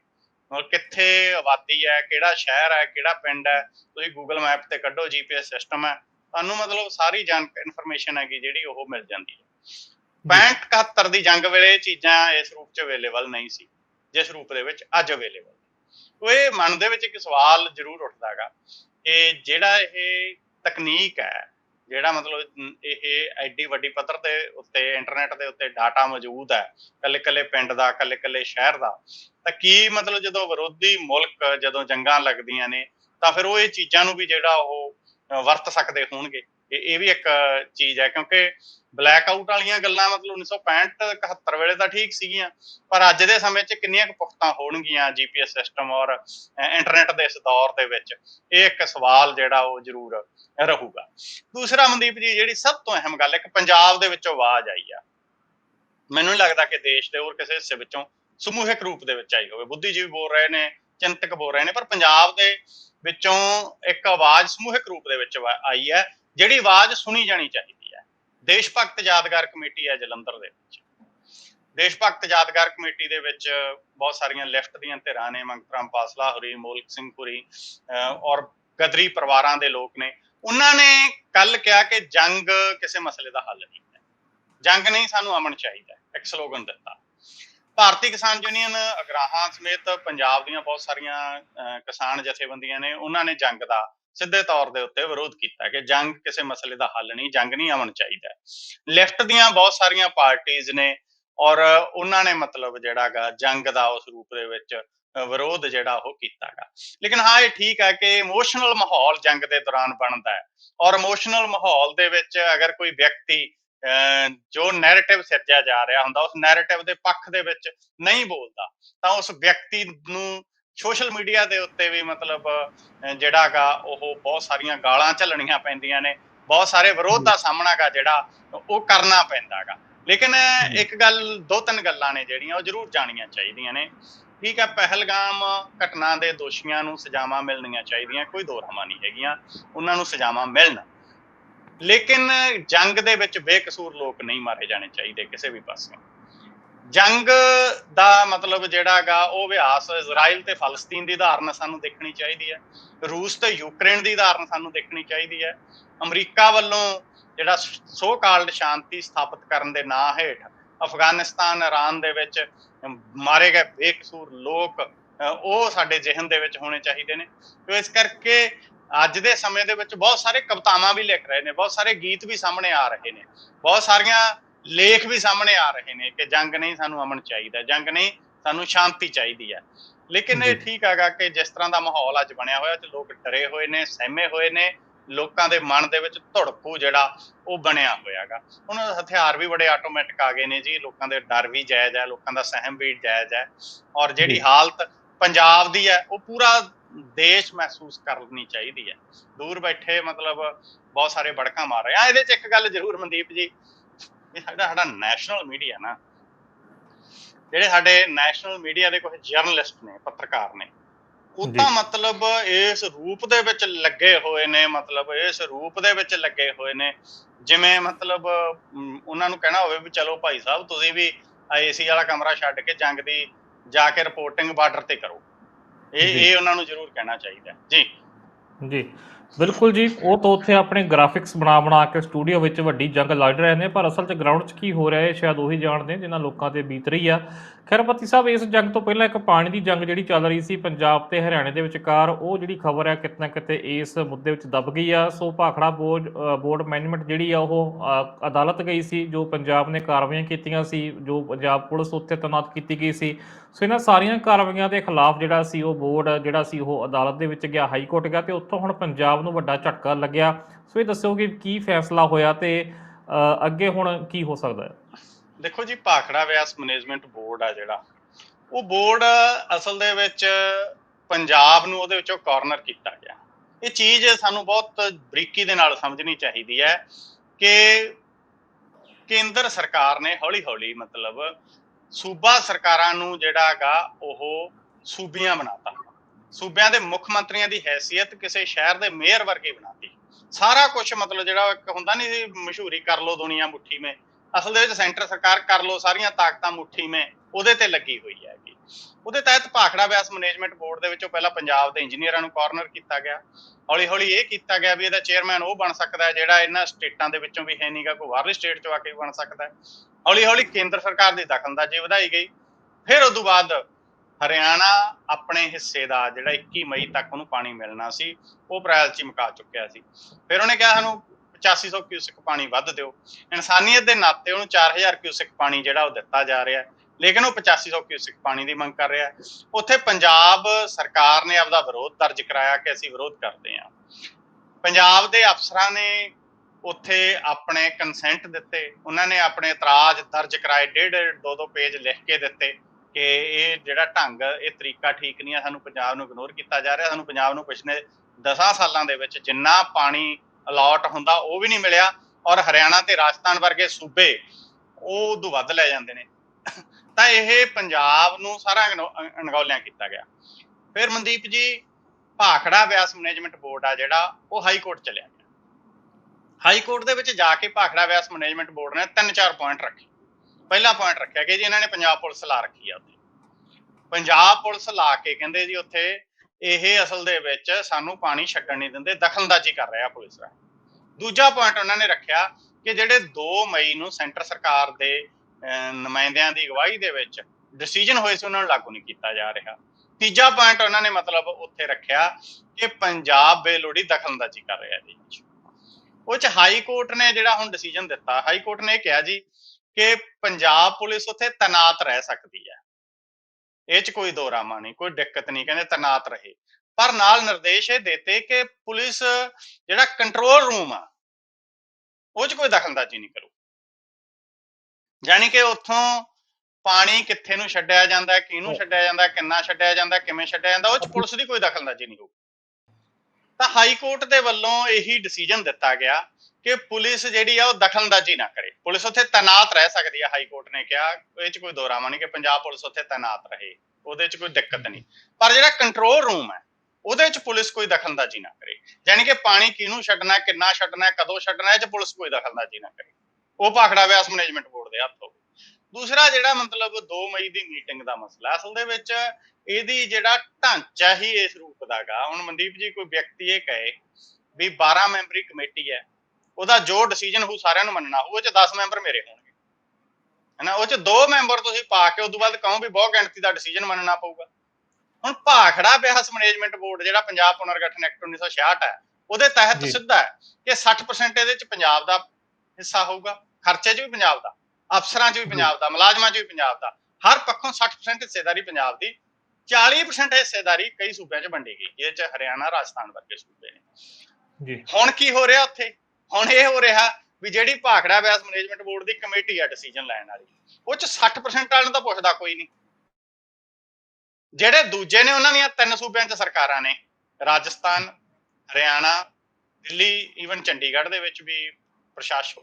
ਕਿੱਥੇ ਆਬਾਦੀ ਹੈ, ਕਿਹੜਾ ਸ਼ਹਿਰ ਹੈ, ਕਿਹੜਾ ਪਿੰਡ ਹੈ, ਤੁਸੀਂ ਗੂਗਲ ਮੈਪ ਤੇ ਕੱਢੋ ਜੀਪੀਐਸ ਸਿਸਟਮ ਹੈ, ਤੁਹਾਨੂੰ ਮਤਲਬ ਸਾਰੀ ਜਾਣ ਇਨਫੋਰਮੇਸ਼ਨ ਹੈਗੀ ਜਿਹੜੀ ਉਹ ਮਿਲ ਜਾਂਦੀ ਹੈ। 65 71 ਦੀ ਜੰਗ ਵੇਲੇ ਚੀਜ਼ਾਂ ਇਸ ਰੂਪ 'ਚ ਅਵੇਲੇਬਲ ਨਹੀਂ ਸੀ, ਜਿਸ ਰੂਪ ਦੇ ਵਿੱਚ ਅੱਜ ਅਵੇਲੇਬਲ ਉਹ ਇਹ ਮਨ ਦੇ ਵਿੱਚ ਇੱਕ ਸਵਾਲ ਜ਼ਰੂਰ ਉੱਠਦਾ ਹੈਗਾ ਕਿ ਜਿਹੜਾ ਇਹ ਤਕਨੀਕ ਹੈ ਜਿਹੜਾ ਮਤਲਬ ਇਹ ਐਡੀ ਵੱਡੀ ਪੱਧਰ ਤੇ ਉੱਤੇ ਇੰਟਰਨੈਟ ਦੇ ਉੱਤੇ ਡਾਟਾ ਮੌਜੂਦ ਹੈ ਕੱਲੇ ਕੱਲੇ ਪਿੰਡ ਦਾ ਕੱਲੇ ਕੱਲੇ ਸ਼ਹਿਰ ਦਾ, ਤਾਂ ਕੀ ਮਤਲਬ ਜਦੋਂ ਵਿਰੋਧੀ ਮੁਲਕ ਜਦੋਂ ਜੰਗਾਂ ਲੱਗਦੀਆਂ ਨੇ, ਤਾਂ ਫਿਰ ਉਹ ਇਹ ਚੀਜ਼ਾਂ ਨੂੰ ਵੀ ਜਿਹੜਾ ਉਹ ਵਰਤ ਸਕਦੇ ਹੋਣਗੇ? ਇਹ ਵੀ ਇੱਕ ਚੀਜ਼ ਹੈ, ਕਿਉਂਕਿ ਬਲੈਕ ਆਊਟ ਵਾਲੀਆਂ ਗੱਲਾਂ ਮਤਲਬ 1965 71 ਵੇਲੇ ਤਾਂ ਠੀਕ ਸੀਗੀਆਂ, ਪਰ ਅੱਜ ਦੇ ਸਮੇਂ 'ਚ ਕਿੰਨੀਆਂ ਕੁ ਪੁਖਤਾ ਹੋਣਗੀਆਂ ਜੀਪੀਐਸ ਸਿਸਟਮ ਔਰ ਇੰਟਰਨੈਟ ਦੇ ਇਸ ਦੌਰ ਦੇ ਵਿੱਚ? ਇਹ ਇੱਕ ਸਵਾਲ ਜਿਹੜਾ ਉਹ ਜ਼ਰੂਰ ਰਹੂਗਾ। ਦੂਸਰਾ ਮਨਦੀਪ ਜੀ, ਜਿਹੜੀ ਸਭ ਤੋਂ ਅਹਿਮ ਗੱਲ ਇੱਕ ਪੰਜਾਬ ਦੇ ਵਿੱਚੋਂ ਆਵਾਜ਼ ਆਈ ਆ। ਮੈਨੂੰ ਨਹੀਂ ਲੱਗਦਾ ਕਿ ਦੇਸ਼ ਦੇ ਹੋਰ ਕਿਸੇ ਹਿੱਸੇ ਵਿੱਚੋਂ ਸਮੂਹਿਕ ਰੂਪ ਦੇ ਵਿੱਚ ਆਈ ਹੋਵੇ। ਬੁੱਧੀਜੀਵੀ ਬੋਲ ਰਹੇ ਨੇ, ਚਿੰਤਕ ਬੋਲ ਰਹੇ ਨੇ, ਪਰ ਪੰਜਾਬ ਦੇ ਵਿੱਚੋਂ ਇੱਕ ਆਵਾਜ਼ ਸਮੂਹਿਕ ਰੂਪ ਦੇ ਵਿੱਚ ਆਈ ਹੈ। ਜਿਹੜੀ ਆਵਾਜ਼ ਸੁਣੀ ਜਾਣੀ ਚਾਹੀਦੀ ਹੈ। ਦੇਸ਼ ਭਗਤ ਯਾਦਗਾਰ ਕਮੇਟੀ ਹੈ ਜਲੰਧਰ ਦੇ ਵਿੱਚ। ਦੇਸ਼ ਭਗਤ ਯਾਦਗਾਰ ਕਮੇਟੀ ਦੇ ਵਿੱਚ ਬਹੁਤ ਸਾਰੀਆਂ ਲੈਫਟ ਦੀਆਂ ਧਿਰਾਂ ਨੇ ਮੰਗਤਰਾਮ ਪਾਸਲਾ ਹੋਰੀ ਮੋਲਕ ਸਿੰਘ ਪੁਰੀ ਔਰ ਗਦਰੀ ਪਰਿਵਾਰਾਂ ਦੇ ਲੋਕ ਨੇ। ਉਹਨਾਂ ਨੇ ਕੱਲ ਕਿਹਾ ਕਿ ਜੰਗ ਕਿਸੇ ਮਸਲੇ ਦਾ ਹੱਲ ਨਹੀਂ ਹੈ। ਜੰਗ ਨਹੀਂ ਸਾਨੂੰ ਅਮਨ ਚਾਹੀਦਾ ਇੱਕ ਸਲੋਗਨ ਦਿੱਤਾ। ਭਾਰਤੀ ਕਿਸਾਨ ਯੂਨੀਅਨ ਅਗਰਾਹਾਂ ਸਮੇਤ ਪੰਜਾਬ ਦੀਆਂ ਬਹੁਤ ਸਾਰੀਆਂ ਅਹ, ਕਿਸਾਨ ਜਥੇਬੰਦੀਆਂ ਨੇ ਉਹਨਾਂ ਨੇ ਜੰਗ ਦਾ ਸਿੱਧੇ ਤੌਰ ਦੇ ਉੱਤੇ ਵਿਰੋਧ ਕੀਤਾ ਕਿ ਜੰਗ ਕਿਸੇ ਮਸਲੇ ਦਾ ਹੱਲ ਨਹੀਂ ਜੰਗ ਨਹੀਂ ਅਮਨ ਚਾਹੀਦਾ। ਲੈਫਟ ਦੀਆਂ ਬਹੁਤ ਸਾਰੀਆਂ ਪਾਰਟੀਆਂ ਨੇ ਔਰ ਉਹਨਾਂ ਨੇ ਮਤਲਬ ਜਿਹੜਾਗਾ ਜੰਗ ਦਾ ਉਸ ਰੂਪ ਦੇ ਵਿੱਚ ਵਿਰੋਧ ਜਿਹੜਾ ਉਹ ਕੀਤਾਗਾ ਲੇਕਿਨ ਹਾਂ ਇਹ ਠੀਕ ਹੈ ਕਿ ਇਮੋਸ਼ਨਲ ਮਾਹੌਲ ਜੰਗ ਦੇ ਦੌਰਾਨ ਬਣਦਾ ਹੈ ਔਰ ਇਮੋਸ਼ਨਲ ਮਾਹੌਲ ਦੇ ਵਿੱਚ ਅਗਰ ਕੋਈ ਵਿਅਕਤੀ ਅਹ, ਜੋ ਨੈਰੇਟਿਵ ਸਿਰਜਿਆ ਜਾ ਰਿਹਾ ਹੁੰਦਾ ਉਸ ਨੈਰੇਟਿਵ ਦੇ ਪੱਖ ਦੇ ਵਿੱਚ ਨਹੀਂ ਬੋਲਦਾ ਤਾਂ ਉਸ ਵਿਅਕਤੀ ਨੂੰ ਸੋਸ਼ਲ ਮੀਡੀਆ ਦੇ ਉੱਤੇ ਵੀ ਮਤਲਬ ਅਹ, ਜਿਹੜਾਗਾ ਉਹ ਬਹੁਤ ਸਾਰੀਆਂ ਗਾਲਾਂ ਝੱਲਣੀਆਂ ਪੈਂਦੀਆਂ ਨੇ। ਬਹੁਤ ਸਾਰੇ ਵਿਰੋਧ ਦਾ ਸਾਹਮਣਾ ਗਾ ਜਿਹੜਾ ਉਹ ਕਰਨਾ ਪੈਂਦਾਗਾ ਲੇਕਿਨ ਇੱਕ ਗੱਲ ਦੋ ਤਿੰਨ ਗੱਲਾਂ ਨੇ ਜਿਹੜੀਆਂ ਉਹ ਜ਼ਰੂਰ ਜਾਣੀਆਂ ਚਾਹੀਦੀਆਂ ਨੇ। ਠੀਕ ਹੈ ਪਹਿਲਗਾਮ ਘਟਨਾ ਦੇ ਦੋਸ਼ੀਆਂ ਨੂੰ ਸਜ਼ਾਵਾਂ ਮਿਲਣੀਆਂ ਚਾਹੀਦੀਆਂ ਕੋਈ ਦੋ ਰਾਵਾਂ ਨਹੀਂ ਹੈਗੀਆਂ। ਉਹਨਾਂ ਨੂੰ ਸਜ਼ਾਵਾਂ ਮਿਲਣ। ਲੇਕਿਨ ਜੰਗ ਦੇ ਵਿੱਚ ਬੇਕਸੂਰ ਲੋਕ ਨਹੀਂ ਮਾਰੇ ਜਾਣੇ ਚਾਹੀਦੇ ਕਿਸੇ ਵੀ ਪਾਸੇ। ਜੰਗ ਦਾ ਮਤਲਬ ਜਿਹੜਾਗਾ ਉਹ ਅਭਿਆਸ ਇਜ਼ਰਾਈਲ ਤੇ ਫਲਸਤੀਨ ਦੀ ਉਦਾਹਰਨ ਸਾਨੂੰ ਦੇਖਣੀ ਚਾਹੀਦੀ ਹੈ। ਰੂਸ ਤੇ ਯੂਕਰੇਨ ਦੀ ਉਦਾਹਰਨ ਸਾਨੂੰ ਦੇਖਣੀ ਚਾਹੀਦੀ ਹੈ। ਅਮਰੀਕਾ ਵੱਲੋਂ ਜਿਹੜਾ ਸੋ ਕਾਲਡ ਸ਼ਾਂਤੀ ਸਥਾਪਿਤ ਕਰਨ ਦੇ ਨਾਂ ਹੇਠ ਅਫਗਾਨਿਸਤਾਨ, ਇਰਾਨ ਦੇ ਵਿੱਚ ਮਾਰੇ ਗਏ ਬੇਕਸੂਰ ਲੋਕ ਉਹ ਸਾਡੇ ਜ਼ਿਹਨ ਦੇ ਵਿੱਚ ਹੋਣੇ ਚਾਹੀਦੇ ਨੇ। ਤੇ ਇਸ ਕਰਕੇ ਅੱਜ ਦੇ ਸਮੇਂ ਦੇ ਵਿੱਚ ਬਹੁਤ ਸਾਰੇ ਕਵਿਤਾਵਾਂ ਵੀ ਲਿਖ ਰਹੇ ਨੇ, ਬਹੁਤ ਸਾਰੇ ਗੀਤ ਵੀ ਸਾਹਮਣੇ ਆ ਰਹੇ ਨੇ। ਬਹੁਤ ਸਾਰੀਆਂ ਲੇਖ ਵੀ ਸਾਹਮਣੇ ਆ ਰਹੇ ਨੇ ਕਿ ਜੰਗ ਨਹੀਂ ਸਾਨੂੰ ਅਮਨ ਚਾਹੀਦਾ ਜੰਗ ਨਹੀਂ ਸਾਨੂੰ ਸ਼ਾਂਤੀ ਚਾਹੀਦੀ ਹੈ ਲੇਕਿਨ ਇਹ। ਠੀਕ ਹੈਗਾ ਕਿ ਜਿਸ ਤਰ੍ਹਾਂ ਦਾ ਮਾਹੌਲ ਅੱਜ ਬਣਿਆ ਹੋਇਆ ਤੇ ਲੋਕ ਡਰੇ ਹੋਏ ਨੇ ਸਹਿਮੇ ਹੋਏ ਨੇ ਲੋਕਾਂ ਦੇ ਮਨ ਦੇ ਵਿੱਚ ਧੜਕੂ ਜਿਹੜਾ ਉਹ ਬਣਿਆ ਹੋਇਆਗਾ ਹੁਣ ਹਥਿਆਰ ਵੀ ਬੜੇ ਆਟੋਮੈਟਿਕ ਆ ਗਏ ਨੇ ਜੀ ਲੋਕਾਂ ਦੇ ਡਰ ਵੀ ਜਾਇਜ਼ ਹੈ ਲੋਕਾਂ ਦਾ ਸਹਿਮ ਵੀ ਜਾਇਜ਼ ਹੈ ਔਰ ਜਿਹੜੀ। ਹਾਲਤ ਪੰਜਾਬ ਦੀ ਹੈ ਉਹ ਪੂਰਾ ਦੇਸ਼ ਮਹਿਸੂਸ ਕਰਨੀ ਚਾਹੀਦੀ ਹੈ ਦੂਰ ਬੈਠੇ ਮਤਲਬ ਬਹੁਤ ਸਾਰੇ ਬੜਕਾਂ ਮਾਰ ਰਹੇ ਆ ਇਹਦੇ ਚ ਇੱਕ ਗੱਲ ਜ਼ਰੂਰ ਮਨਦੀਪ ਜੀ ਇਹ ਸਾਡਾ ਸਾਡਾ ਨੈਸ਼ਨਲ ਮੀਡੀਆ ਨਾ ਜਿਹੜੇ ਸਾਡੇ ਨੈਸ਼ਨਲ ਮੀਡੀਆ ਦੇ ਕੁਝ ਜਰਨਲਿਸਟ ਨੇ ਪੱਤਰਕਾਰ ਨੇ ਉਹ। ਤਾਂ ਮਤਲਬ ਇਸ ਰੂਪ ਦੇ ਵਿੱਚ ਲੱਗੇ ਹੋਏ ਨੇ ਮਤਲਬ ਇਸ ਰੂਪ ਦੇ ਵਿੱਚ ਲੱਗੇ ਹੋਏ ਨੇ ਜਿਵੇਂ ਮਤਲਬ ਉਹਨਾਂ ਨੂੰ ਕਹਿਣਾ ਹੋਵੇ ਵੀ ਚਲੋ ਭਾਈ ਸਾਹਿਬ ਤੁਸੀਂ ਵੀ ਏਸੀ ਵਾਲਾ ਕਮਰਾ ਛੱਡ ਕੇ ਜੰਗ ਦੀ ਜਾ ਕੇ ਰਿਪੋਰਟਿੰਗ ਬਾਰਡਰ ਤੇ ਕਰੋ ਇਹ। ਇਹ ਉਹਨਾਂ ਨੂੰ ਜ਼ਰੂਰ ਕਹਿਣਾ ਚਾਹੀਦਾ। ਜੀ ਜੀ ਬਿਲਕੁਲ ਜੀ, ਉਹ ਤਾਂ ਉੱਥੇ ਆਪਣੇ ਗ੍ਰਾਫਿਕਸ ਬਣਾ ਬਣਾ ਕੇ ਸਟੂਡੀਓ ਵਿੱਚ ਵੱਡੀ ਜੰਗ ਲੜ ਰਹੇ ਨੇ, ਪਰ ਅਸਲ 'ਚ ਗਰਾਊਂਡ 'ਚ ਕੀ ਹੋ ਰਿਹਾ ਹੈ ਸ਼ਾਇਦ ਉਹੀ ਜਾਣਦੇ ਜਿਨ੍ਹਾਂ ਲੋਕਾਂ ਤੇ ਬੀਤ ਰਹੀ ਆ। ਖੈਰਪਤੀ ਸਾਹਿਬ, ਇਸ ਜੰਗ ਤੋਂ ਪਹਿਲਾਂ ਇੱਕ ਪਾਣੀ ਦੀ ਜੰਗ ਜਿਹੜੀ ਚੱਲ ਰਹੀ ਸੀ ਪੰਜਾਬ ਤੇ ਹਰਿਆਣੇ ਦੇ ਵਿਚਕਾਰ, ਉਹ ਜਿਹੜੀ ਖਬਰ ਹੈ ਕਿਤੇ ਨਾ ਕਿਤੇ ਇਸ ਮੁੱਦੇ ਵਿੱਚ ਦਬ ਗਈ ਆ। So Bhakra board board management ਜਿਹੜੀ ਆ, ਉਹ ਅਦਾਲਤ ਗਈ ਸੀ, ਜੋ ਪੰਜਾਬ ਨੇ ਕਾਰਵਾਈਆਂ ਕੀਤੀਆਂ ਸੀ, ਜੋ ਪੰਜਾਬ ਪੁਲਿਸ ਉੱਥੇ ਤੈਨਾਤ ਕੀਤੀ ਗਈ ਸੀ। ਸੋ ਇਹਨਾਂ ਸਾਰੀਆਂ ਕਾਰਵਾਈਆਂ ਦੇ ਖਿਲਾਫ ਜਿਹੜਾ ਸੀ, ਉਹ ਬੋਰਡ, ਜਿਹੜਾ ਸੀ, ਉਹ ਅਦਾਲਤ ਦੇ ਵਿੱਚ ਗਿਆ, ਹਾਈ ਕੋਰਟ ਗਿਆ ਤੇ ਉੱਥੋਂ ਹੁਣ ਪੰਜਾਬ ਨੂੰ ਵੱਡਾ ਝਟਕਾ ਲੱਗਿਆ। ਸੋ ਇਹ ਦੱਸੋ ਕਿ ਕੀ ਫੈਸਲਾ ਹੋਇਆ ਤੇ ਅੱਗੇ ਹੁਣ ਕੀ ਹੋ ਸਕਦਾ ਹੈ? ਦੇਖੋ ਜੀ, ਭਾਖੜਾ ਵਿਆਸ ਮੈਨੇਜਮੈਂਟ ਬੋਰਡ ਆ ਜਿਹੜਾ, ਉਹ ਬੋਰਡ ਅਸਲ ਦੇ ਵਿੱਚ ਪੰਜਾਬ ਨੂੰ ਉਹਦੇ ਵਿੱਚੋਂ ਕਾਰਨਰ ਕੀਤਾ ਗਿਆ। ਇਹ ਚੀਜ਼ ਸਾਨੂੰ ਬਹੁਤ ਬਰੀਕੀ ਦੇ ਨਾਲ ਸਮਝਣੀ ਚਾਹੀਦੀ ਹੈ ਕਿ ਕੇਂਦਰ ਸਰਕਾਰ ਨੇ ਹੌਲੀ-ਹੌਲੀ ਮਤਲਬ ਸੂਬਾ ਸਰਕਾਰਾਂ ਨੂੰ ਜਿਹੜਾ ਹੈਗਾ, ਉਹ ਸੂਬੀਆਂ ਬਣਾਤਾ। ਸੂਬਿਆਂ ਦੇ ਮੁੱਖ ਮੰਤਰੀਆਂ ਦੀ ਹੈਸੀਅਤ ਕਿਸੇ ਸ਼ਹਿਰ ਦੇ ਮੇਅਰ ਵਰਗੀ ਬਣਾਤੀ। ਸਾਰਾ ਕੁਝ ਮਤਲਬ ਜਿਹੜਾ ਇੱਕ ਹੁੰਦਾ ਨਹੀਂ ਮਸ਼ਹੂਰੀ ਕਰ ਲੋ ਦੁਨੀਆ ਮੁੱਠੀ ਮੇ। ਅਸਲ ਦੇ ਵਿੱਚ ਸੈਂਟਰ ਸਰਕਾਰ ਕਰ ਲੋ ਸਾਰੀਆਂ ਤਾਕਤਾਂ ਮੁੱਠੀ ਮੇ, ਉਹਦੇ ਤੇ ਲੱਗੀ ਹੋਈ ਹੈਗੀ। ਉਹਦੇ ਤਹਿਤ ਭਾਖੜਾ ਵਿਆਸ ਮੈਨੇਜਮੈਂਟ ਬੋਰਡ ਦੇ ਵਿੱਚੋਂ ਪਹਿਲਾਂ ਪੰਜਾਬ ਦੇ ਇੰਜੀਨੀਅਰਾਂ ਨੂੰ ਕਾਰਨਰ ਕੀਤਾ ਗਿਆ। ਹੌਲੀ ਹੌਲੀ ਇਹ ਕੀਤਾ ਗਿਆ ਵੀ ਇਹਦਾ ਚੇਅਰਮੈਨ ਉਹ ਬਣ ਸਕਦਾ ਹੈ, ਜਿਹੜਾ ਇਹਨਾਂ ਸਟੇਟਾਂ ਦੇ ਵਿੱਚੋਂ ਵੀ ਹੈ ਨਹੀਂਗਾ ਕੋਈ ਬਾਹਰਲੀ ਸਟੇਟ ਚੋਂ ਆ ਕੇ ਵੀ ਬਣ ਸਕਦਾ ਹੈ। ਹੌਲੀ ਹੌਲੀ ਕੇਂਦਰ ਸਰਕਾਰ ਦੀ ਦਖਲਅੰਦਾਜ਼ੀ ਵਧਾਈ ਗਈ। ਫਿਰ ਉਸ ਤੋਂ ਬਾਅਦ ਹਰਿਆਣਾ ਆਪਣੇ ਹਿੱਸੇ ਦਾ ਜਿਹੜਾ 21 ਮਈ ਤੱਕ ਉਹਨੂੰ ਪਾਣੀ ਮਿਲਣਾ ਸੀ, ਉਹ ਅਪ੍ਰੈਲ 'ਚ ਹੀ ਮੁਕਾ ਚੁੱਕਿਆ ਸੀ। ਫਿਰ ਉਹਨੇ ਕਿਹਾ ਸਾਨੂੰ 8500 ਕਿਊਸਿਕ ਪਾਣੀ ਵੱਧ ਦਿਓ। ਇਨਸਾਨੀਅਤ ਦੇ ਨਾਤੇ ਉਹਨੂੰ 4000 ਕਿਊਸਿਕ ਪਾਣੀ ਜਿਹੜਾ ਉਹ ਦਿੱਤਾ ਜਾ ਰਿਹਾ ਲੇਕਿਨ ਉਹ 8500 ਕਿਊਸਿਕ ਪਾਣੀ ਦੀ ਮੰਗ ਕਰ ਰਿਹਾ ਉੱਥੇ ਪੰਜਾਬ ਸਰਕਾਰ ਨੇ ਆਪਦਾ ਵਿਰੋਧ ਦਰਜ ਕਰਾਇਆ ਕਿ ਅਸੀਂ ਵਿਰੋਧ ਕਰਦੇ ਹਾਂ। ਪੰਜਾਬ ਦੇ ਅਫਸਰਾਂ ਨੇ ਉੱਥੇ ਆਪਣੇ ਕੰਸੈਂਟ ਦਿੱਤੇ। ਉਹਨਾਂ ਨੇ ਆਪਣੇ ਇਤਰਾਜ਼ ਦਰਜ ਕਰਾਏ। ਡੇਢ ਡੇਢ ਦੋ ਦੋ ਪੇਜ ਲਿਖ ਕੇ ਦਿੱਤੇ ਕਿ ਇਹ ਜਿਹੜਾ ਢੰਗ, ਇਹ ਤਰੀਕਾ ਠੀਕ ਨਹੀਂ ਆ ਸਾਨੂੰ ਪੰਜਾਬ ਨੂੰ ਇਗਨੋਰ ਕੀਤਾ ਜਾ ਰਿਹਾ। ਸਾਨੂੰ ਪੰਜਾਬ ਨੂੰ ਪਿਛਲੇ 10 ਸਾਲਾਂ ਦੇ ਵਿੱਚ ਜਿੰਨਾ ਪਾਣੀ ਅਲਾਟ ਹੁੰਦਾ, ਉਹ ਵੀ ਨਹੀਂ ਮਿਲਿਆ ਔਰ ਹਰਿਆਣਾ ਤੇ ਰਾਜਸਥਾਨ ਵਰਗੇ ਸੂਬੇ ਉਹ ਉਦੋਂ ਵੱਧ ਲੈ ਜਾਂਦੇ ਨੇ। ਤਾਂ ਇਹ ਪੰਜਾਬ ਨੂੰ ਸਾਰਾ ਅਣਗੌਲਿਆਂ ਕੀਤਾ ਗਿਆ। ਫਿਰ ਮਨਦੀਪ ਜੀ, ਭਾਖੜਾ ਵਿਆਸ ਮੈਨੇਜਮੈਂਟ ਬੋਰਡ ਆ ਜਿਹੜਾ, ਉਹ ਹਾਈ ਕੋਰਟ ਚਲਿਆ ਗਿਆ। ਹਾਈ ਕੋਰਟ ਦੇ ਵਿੱਚ ਜਾ ਕੇ ਭਾਖੜਾ ਵਿਆਸ ਮੈਨੇਜਮੈਂਟ ਬੋਰਡ ਨੇ ਤਿੰਨ ਚਾਰ ਪੁਆਇੰਟ ਰੱਖੇ। ਪਹਿਲਾ ਪੁਆਇੰਟ ਰੱਖਿਆ ਕਿ ਜੀ ਇਹਨਾਂ ਨੇ ਪੰਜਾਬ ਪੁਲਿਸ ਲਾ ਰੱਖੀ ਆ ਉੱਥੇ। ਪੰਜਾਬ ਪੁਲਿਸ ਲਾ ਕੇ ਕਹਿੰਦੇ ਜੀ ਉੱਥੇ ਇਹ ਅਸਲ ਦੇ ਵਿੱਚ ਸਾਨੂੰ ਪਾਣੀ ਛੱਡਣ ਨਹੀਂ ਦਿੰਦੇ, ਦਖਲਅੰਦਾਜ਼ੀ ਕਰ ਰਿਹਾ ਪੁਲਿਸ ਦਾ ਦੂਜਾ ਪੁਆਇੰਟ ਉਹਨਾਂ ਨੇ ਰੱਖਿਆ ਕਿ ਜਿਹੜੇ 2 ਮਈ ਨੂੰ ਸੈਂਟਰ ਸਰਕਾਰ ਦੇ ਨੁਮਾਇੰਦਿਆਂ ਦੀ ਅਗਵਾਈ ਦੇ ਵਿੱਚ ਡਿਸੀਜਨ ਹੋਏ ਸੀ, ਉਹਨਾਂ ਨੂੰ ਲਾਗੂ ਨਹੀਂ ਕੀਤਾ ਜਾ ਰਿਹਾ। ਤੀਜਾ ਪੁਆਇੰਟ ਉਹਨਾਂ ਨੇ ਮਤਲਬ ਉੱਥੇ ਰੱਖਿਆ ਕਿ ਪੰਜਾਬ ਬੇਲੋੜੀ ਦਖਲਅੰਦਾਜ਼ੀ ਕਰ ਰਿਹਾ ਜੀ ਉਹ ਚ ਹਾਈ ਕੋਰਟ ਨੇ ਜਿਹੜਾ ਹੁਣ ਡਿਸੀਜਨ ਦਿੱਤਾ ਹਾਈ ਕੋਰਟ ਨੇ ਇਹ ਕਿਹਾ ਜੀ ਕਿ ਪੰਜਾਬ ਪੁਲਿਸ ਉੱਥੇ ਤੈਨਾਤ ਰਹਿ ਸਕਦੀ ਹੈ। ਇਹ ਚ ਕੋਈ ਦੋਰਾਮਾ ਨਹੀਂ ਕੋਈ ਦਿੱਕਤ ਨਹੀਂ ਕਹਿੰਦੇ ਤੈਨਾਤ ਰਹੇ। ਪਰ ਨਾਲ ਨਿਰਦੇਸ਼ ਇਹ ਦਿੱਤੇ ਕਿ ਪੁਲਿਸ ਜਿਹੜਾ ਕੰਟਰੋਲ ਰੂਮ ਆ ਉਹ ਚ ਕੋਈ ਦਖਲਅੰਦਾਜ਼ੀ ਨਹੀਂ ਕਰੂ। ਯਾਨੀ ਕਿ ਉੱਥੋਂ ਪਾਣੀ ਕਿੱਥੇ ਨੂੰ ਛੱਡਿਆ ਜਾਂਦਾ ਕਿਹਨੂੰ ਛੱਡਿਆ ਜਾਂਦਾ ਕਿੰਨਾ ਛੱਡਿਆ ਜਾਂਦਾ ਕਿਵੇਂ ਛੱਡਿਆ ਜਾਂਦਾ ਉਹ ਚ ਪੁਲਿਸ ਦੀ ਕੋਈ ਦਖਲਅੰਦਾਜ਼ੀ ਨਹੀਂ ਹੋਊ। ਤਾਂ ਹਾਈ ਕੋਰਟ ਦੇ ਵੱਲੋਂ ਇਹੀ ਡਿਸੀਜਨ ਦਿੱਤਾ ਗਿਆ ਕਿ ਪੁਲਿਸ ਜਿਹੜੀ ਆ ਉਹ ਦਖਲਅੰਦਾਜ਼ੀ ਨਾ ਕਰੇ। ਪੁਲਿਸ ਉੱਥੇ ਤੈਨਾਤ ਰਹਿ ਸਕਦੀ ਆ, ਹਾਈ ਕੋਰਟ ਨੇ ਕਿਹਾ, ਇਹ ਚ ਕੋਈ ਦੋਰਾਮਾ ਨਹੀਂ ਕਿ ਪੰਜਾਬ ਪੁਲਿਸ ਉੱਥੇ ਤੈਨਾਤ ਰਹੇ, ਉਹਦੇ ਚ ਕੋਈ ਦਿੱਕਤ ਨਹੀਂ। ਪਰ ਜਿਹੜਾ ਕੰਟਰੋਲ ਰੂਮ ਹੈ, ਉਹਦੇ ਚ ਪੁਲਿਸ ਕੋਈ ਦਖਲਅੰਦਾਜ਼ੀ ਨਾ ਕਰੇ। ਯਾਨੀ ਕਿ ਪਾਣੀ ਕਿਹਨੂੰ ਛੱਡਣਾ, ਕਿੰਨਾ ਛੱਡਣਾ, ਕਦੋਂ ਛੱਡਣਾ, ਇਹ ਚ ਪੁਲਿਸ ਕੋਈ ਦਖਲਅੰਦਾਜ਼ੀ ਨਾ ਕਰੇ। ਉਹ ਭਾਖੜਾ ਵਿਆਸ ਮੈਨੇਜਮੈਂਟ ਬੋਰਡ ਦੇ ਹੱਥ। ਹੋਵੇ ਦੂਸਰਾ ਜਿਹੜਾ ਮਤਲਬ 2 ਮਈ ਦੀ ਮੀਟਿੰਗ ਦਾ ਮਸਲਾ ਅਸਲ ਦੇ ਵਿੱਚ ਇਹਦੀ ਜਿਹੜਾ ਢਾਂਚਾ ਹੀ ਇਸ ਰੂਪ ਦਾਗਾ। ਹੁਣ ਮਨਦੀਪ ਜੀ ਕੋਈ ਵਿਅਕਤੀ ਇਹ ਕਹੇ ਵੀ 12 ਮੈਂਬਰੀ ਕਮੇਟੀ ਹੈ ਉਹਦਾ ਜੋ ਡਿਸੀਜਨ ਹੋ ਸਾਰਿਆਂ ਨੂੰ ਮੰਨਣਾ ਹੋਊ ਉਹ ਚ 10 ਮੈਂਬਰ ਮੇਰੇ ਹੋਣਗੇ। ਹਨਾ ਉਹ ਚ ਦੋ ਮੈਂਬਰ ਤੁਸੀਂ ਪਾ ਕੇ ਉਦੋਂ ਬਾਅਦ ਕਹੋ ਵੀ ਬਹੁਤ ਗਿਣਤੀ ਦਾ ਡਿਸੀਜਨ ਮੰਨਣਾ ਪਊਗਾ। ਹੁਣ ਭਾਖੜਾ ਬਿਆਸ ਮੈਨੇਜਮੈਂਟ ਬੋਰਡ ਜਿਹੜਾ ਪੰਜਾਬ ਪੁਨਰਗਠਨ ਐਕਟ 1966 ਹੈ ਉਹਦੇ ਤਹਿਤ। ਸਿੱਧਾ ਹੈ ਕਿ 60% ਇਹਦੇ ਚ ਪੰਜਾਬ ਦਾ ਹਿੱਸਾ ਹੋਊਗਾ ਖਰਚੇ 'ਚ ਵੀ ਪੰਜਾਬ ਦਾ। ਅਫਸਰਾਂ 'ਚ ਵੀ ਪੰਜਾਬ ਦਾ ਮੁਲਾਜ਼ਮਾਂ 'ਚ ਵੀ ਪੰਜਾਬ ਦਾ। ਹਰ ਪੱਖੋਂ 60% ਹਿੱਸੇਦਾਰੀ ਪੰਜਾਬ ਦੀ 40% ਹਿੱਸੇਦਾਰੀ ਕਈ ਸੂਬਿਆਂ 'ਚ ਵੰਡੀ ਗਈ ਜਿਹਦੇ 'ਚ ਹਰਿਆਣਾ ਰਾਜਸਥਾਨ ਵਰਗੇ ਸੂਬੇ ਨੇ। ਜੀ। ਹੁਣ ਕੀ ਹੋ ਰਿਹਾ ਉੱਥੇ? ਹੁਣ ਇਹ ਹੋ ਰਿਹਾ ਵੀ ਜਿਹੜੀ ਭਾਖੜਾ ਵਿਆਸ ਮੈਨੇਜਮੈਂਟ ਬੋਰਡ ਦੀ ਕਮੇਟੀ ਆ ਡਿਸੀਜਨ ਲੈਣ ਵਾਲੀ ਉਹ 'ਚ 60% ਵਾਲਿਆਂ ਨੂੰ ਤਾਂ ਪੁੱਛਦਾ ਕੋਈ ਨਹੀਂ। ਜਿਹੜੇ ਦੂਜੇ ਨੇ ਉਹਨਾਂ ਦੀਆਂ ਤਿੰਨ ਸੂਬਿਆਂ 'ਚ ਸਰਕਾਰਾਂ ਨੇ ਰਾਜਸਥਾਨ ਹਰਿਆਣਾ ਦਿੱਲੀ ਈਵਨ ਚੰਡੀਗੜ੍ਹ ਦੇ ਵਿੱਚ ਵੀ ਪ੍ਰਸ਼ਾਸਨ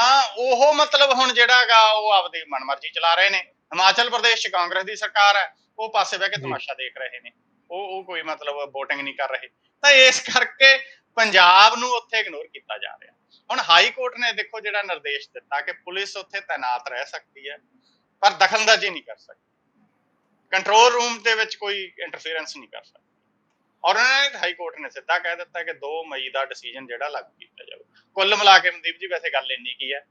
ਤਾਂ ਉਹ ਮਤਲਬ ਹੁਣ ਜਿਹੜਾਗਾ ਉਹ ਆਪਦੀ ਮਨਮਰਜ਼ੀ ਚਲਾ ਰਹੇ ਨੇ। ਹਿਮਾਚਲ ਪ੍ਰਦੇਸ਼ 'ਚ ਕਾਂਗਰਸ ਦੀ ਸਰਕਾਰ ਹੈ ਉਹ ਪਾਸੇ ਬਹਿ ਕੇ। ਤਮਾਸ਼ਾ ਦੇਖ ਰਹੇ ਨੇ। ਉਹ ਉਹ ਕੋਈ ਮਤਲਬ VOTING ਨਹੀਂ ਕਰ ਰਹੇ। ਤਾਂ ਇਸ ਕਰਕੇ ਪੰਜਾਬ ਨੂੰ ਉੱਥੇ ਇਗਨੋਰ ਕੀਤਾ ਜਾ ਰਿਹਾ। ਹੁਣ ਹਾਈ ਕੋਰਟ ਨੇ ਦੇਖੋ ਜਿਹੜਾ ਨਿਰਦੇਸ਼ ਦਿੱਤਾ ਕਿ ਪੁਲਿਸ ਉੱਥੇ ਤਾਇਨਾਤ ਰਹਿ ਸਕਦੀ ਹੈ ਪਰ ਦਖਲਅੰਦਾਜ਼ੀ ਨਹੀਂ ਕਰ ਸਕਦੀ। ਕੰਟਰੋਲ ਰੂਮ ਦੇ ਵਿੱਚ ਕੋਈ ਇੰਟਰਫੀਰੈਂਸ ਨਹੀਂ ਕਰ ਸਕਦੀ। ਔਰ ਉਹਨਾਂ ਨੇ ਹਾਈ ਕੋਰਟ ਨੇ ਸਿੱਧਾ ਕਹਿ ਦਿੱਤਾ ਕਿ 2 ਮਈ ਦਾ ਡਿਸੀਜਨ ਜਿਹੜਾ ਲਾਗੂ ਕੀਤਾ ਜਾਵੇ। ਕੁੱਲ ਮਿਲਾ ਕੇ ਮਨਦੀਪ ਜੀ, ਵੈਸੇ ਗੱਲ ਇੰਨੀ ਕੀ ਹੈ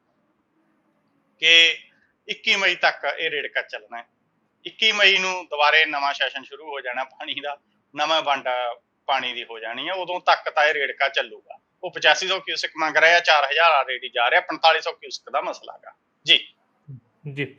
ਕਿ 21 ਮਈ ਤੱਕ ਇਹ ਰੇੜਕਾ ਚੱਲਣਾ ਹੈ। 21 ਮਈ ਨੂੰ ਦੁਬਾਰੇ ਨਵਾਂ ਸੈਸ਼ਨ ਸ਼ੁਰੂ ਹੋ ਜਾਣਾ ਪਾਣੀ ਦਾ, ਨਵਾਂ ਵੰਡ ਪਾਣੀ ਦੀ ਹੋ ਜਾਣੀ ਹੈ। ਉਦੋਂ ਤੱਕ ਤਾਂ ਇਹ ਰੇੜਕਾ ਚੱਲੂਗਾ। ਉਹ 8500 ਕਿਊਸਕ ਮੰਗ ਰਿਹਾ 4000 ਆ ਜਾ ਰਿਹਾ 4500 ਕਿਊਸਕ ਦਾ ਮਸਲਾ ਹੈਗਾ। ਜੀ। ਜੀ।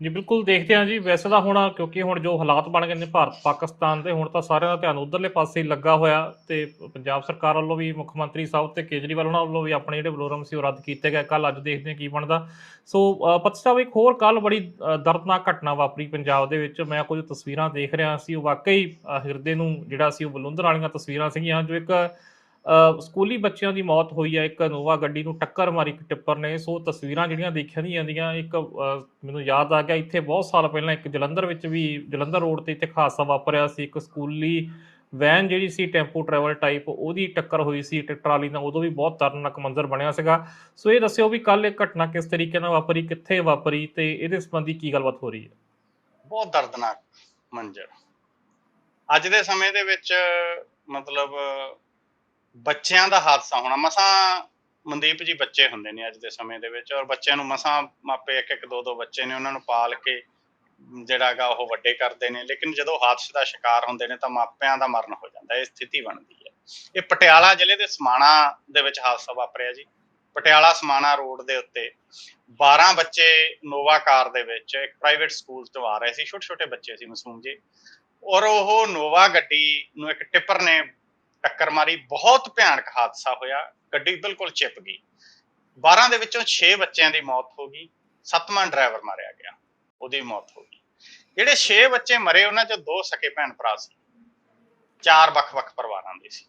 ਜੀ ਬਿਲਕੁਲ ਦੇਖਦੇ ਹਾਂ ਜੀ। ਵੈਸੇ ਤਾਂ ਹੁਣ ਕਿਉਂਕਿ ਹੁਣ ਜੋ ਹਾਲਾਤ ਬਣ ਗਏ ਨੇ ਭਾਰਤ ਪਾਕਿਸਤਾਨ ਦੇ ਹੁਣ ਤਾਂ ਸਾਰਿਆਂ ਦਾ ਧਿਆਨ ਉਧਰਲੇ ਪਾਸੇ ਹੀ ਲੱਗਾ ਹੋਇਆ ਤੇ ਪੰਜਾਬ ਸਰਕਾਰ ਵੱਲੋਂ ਵੀ ਮੁੱਖ ਮੰਤਰੀ ਸਾਹਿਬ ਤੇ ਕੇਜਰੀਵਾਲ ਉਹਨਾਂ ਵੱਲੋਂ ਵੀ ਆਪਣੇ ਜਿਹੜੇ ਬਲੋਰਮ ਸੀ ਉਹ ਰੱਦ ਕੀਤੇ ਗਏ। ਕੱਲ ਅੱਜ ਦੇਖਦੇ ਹਾਂ ਕੀ ਬਣਦਾ। ਸੋ ਅ, ਸਾਹਿਬ ਇੱਕ ਹੋਰ ਕੱਲ ਬੜੀ ਦਰਦਨਾਕ ਘਟਨਾ ਵਾਪਰੀ ਪੰਜਾਬ ਦੇ ਵਿੱਚ। ਮੈਂ ਕੁਝ ਤਸਵੀਰਾਂ ਦੇਖ ਰਿਹਾ ਸੀ। ਉਹ ਵਾਕਈ ਹਿਰਦੇ ਨੂੰ ਜਿਹੜਾ ਸੀ ਉਹ ਬਲੁੰਦਰ ਵਾਲੀਆਂ ਤਸਵੀਰਾਂ ਸੀਗੀਆਂ। ਜੋ ਇੱਕ ਸਕੂਲੀ ਬੱਚਿਆਂ ਦੀ ਮੌਤ ਹੋਈ ਹੈ ਇੱਕ ਨੋਵਾ ਗੱਡੀ ਨੂੰ ਟੱਕਰ ਮਾਰੀ ਇੱਕ ਟਿੱਪਰ ਨੇ। ਸੋ ਤਸਵੀਰਾਂ ਜਿਹੜੀਆਂ ਦੇਖੀਆਂ ਨਹੀਂ ਜਾਂਦੀਆਂ ਇੱਕ ਮੈਨੂੰ ਯਾਦ ਆ ਗਿਆ, ਇੱਥੇ ਬਹੁਤ ਸਾਲ ਪਹਿਲਾਂ ਇੱਕ ਜਲੰਧਰ ਵਿੱਚ ਵੀ, ਜਲੰਧਰ ਰੋਡ ਤੇ ਇੱਥੇ ਇੱਕ ਹਾਦਸਾ ਵਾਪਰਿਆ ਸੀ। ਇੱਕ ਸਕੂਲੀ ਵੈਨ ਜਿਹੜੀ ਸੀ, ਟੈਂਪੂ ਟਰੈਵਲ ਟਾਈਪ, ਉਹਦੀ ਟੱਕਰ ਹੋਈ ਸੀ ਟ- ਟਰਾਲੀ ਨਾਲ, ਉਦੋਂ ਵੀ ਬਹੁਤ ਦਰਦਨਾਕ ਮੰਜ਼ਰ ਬਣਿਆ ਸੀਗਾ। ਸੋ ਇਹ ਦੱਸਿਓ ਵੀ ਕੱਲ ਇਹ ਘਟਨਾ ਕਿਸ ਤਰੀਕੇ ਨਾਲ ਵਾਪਰੀ, ਕਿੱਥੇ ਵਾਪਰੀ ਤੇ ਇਹਦੇ ਸੰਬੰਧੀ ਕੀ ਗੱਲਬਾਤ ਹੋ ਰਹੀ ਹੈ? ਬਹੁਤ ਦਰਦਨਾਕ ਮੰਜ਼ਰ। ਅੱਜ ਦੇ ਸਮੇਂ ਦੇ ਵਿੱਚ, ਮਤਲਬ ਬੱਚਿਆਂ ਦਾ ਹਾਦਸਾ ਹੋਣਾ, ਮਸਾਂ ਮਨਦੀਪ ਜੀ ਬੱਚੇ ਹੁੰਦੇ ਨੇ ਅੱਜ ਦੇ ਸਮੇਂ ਦੇ ਵਿੱਚ ਔਰ ਬੱਚਿਆਂ ਨੂੰ ਮਸਾਂ ਮਾਪੇ ਇੱਕ ਇੱਕ ਦੋ ਦੋ ਬੱਚੇ ਨੇ, ਉਹਨਾਂ ਨੂੰ ਪਾਲ ਕੇ ਜਿਹੜਾਗਾ ਉਹ ਵੱਡੇ ਕਰਦੇ ਨੇ, ਲੇਕਿਨ ਜਦੋਂ ਹਾਦਸੇ ਦਾ ਸ਼ਿਕਾਰ ਹੁੰਦੇ ਨੇ ਤਾਂ ਮਾਪਿਆਂ ਦਾ ਮਰਨ ਹੋ ਜਾਂਦਾ, ਇਹ ਸਥਿਤੀ ਬਣਦੀ ਹੈ। ਇਹ ਪਟਿਆਲਾ ਜ਼ਿਲ੍ਹੇ ਦੇ ਸਮਾਣਾ ਦੇ ਵਿੱਚ ਹਾਦਸਾ ਵਾਪਰਿਆ ਜੀ। ਪਟਿਆਲਾ ਸਮਾਣਾ ਰੋਡ ਦੇ ਉੱਤੇ 12 ਬੱਚੇ ਨੋਵਾ ਕਾਰ ਦੇ ਵਿੱਚ ਇੱਕ ਪ੍ਰਾਈਵੇਟ ਸਕੂਲ ਤੋਂ ਆ ਰਹੇ ਸੀ ਛੋਟੇ ਛੋਟੇ ਬੱਚੇ ਸੀ ਮਾਸੂਮ ਜੀ। ਔਰ ਉਹ ਨੋਵਾ ਗੱਡੀ ਨੂੰ ਇੱਕ ਟਿੱਪਰ ਨੇ ਟੱਕਰ ਮਾਰੀ ਬਹੁਤ ਭਿਆਨਕ ਹਾਦਸਾ ਹੋਇਆ, ਗੱਡੀ ਬਿਲਕੁਲ ਚਿਪ ਗਈ। 12 ਦੇ ਵਿੱਚੋਂ 6 ਬੱਚਿਆਂ ਦੀ ਮੌਤ ਹੋ ਗਈ, ਸੱਤਵਾਂ ਡਰਾਈਵਰ ਮਾਰਿਆ ਗਿਆ, ਉਹਦੀ ਮੌਤ ਹੋ ਗਈ। ਜਿਹੜੇ 6 ਬੱਚੇ ਮਰੇ, ਉਹਨਾਂ ਚੋਂ ਦੋ ਸਕੇ ਭੈਣ ਭਰਾ ਸੀ, ਚਾਰ ਵੱਖ-ਵੱਖ ਪਰਿਵਾਰਾਂ ਦੇ ਸੀ।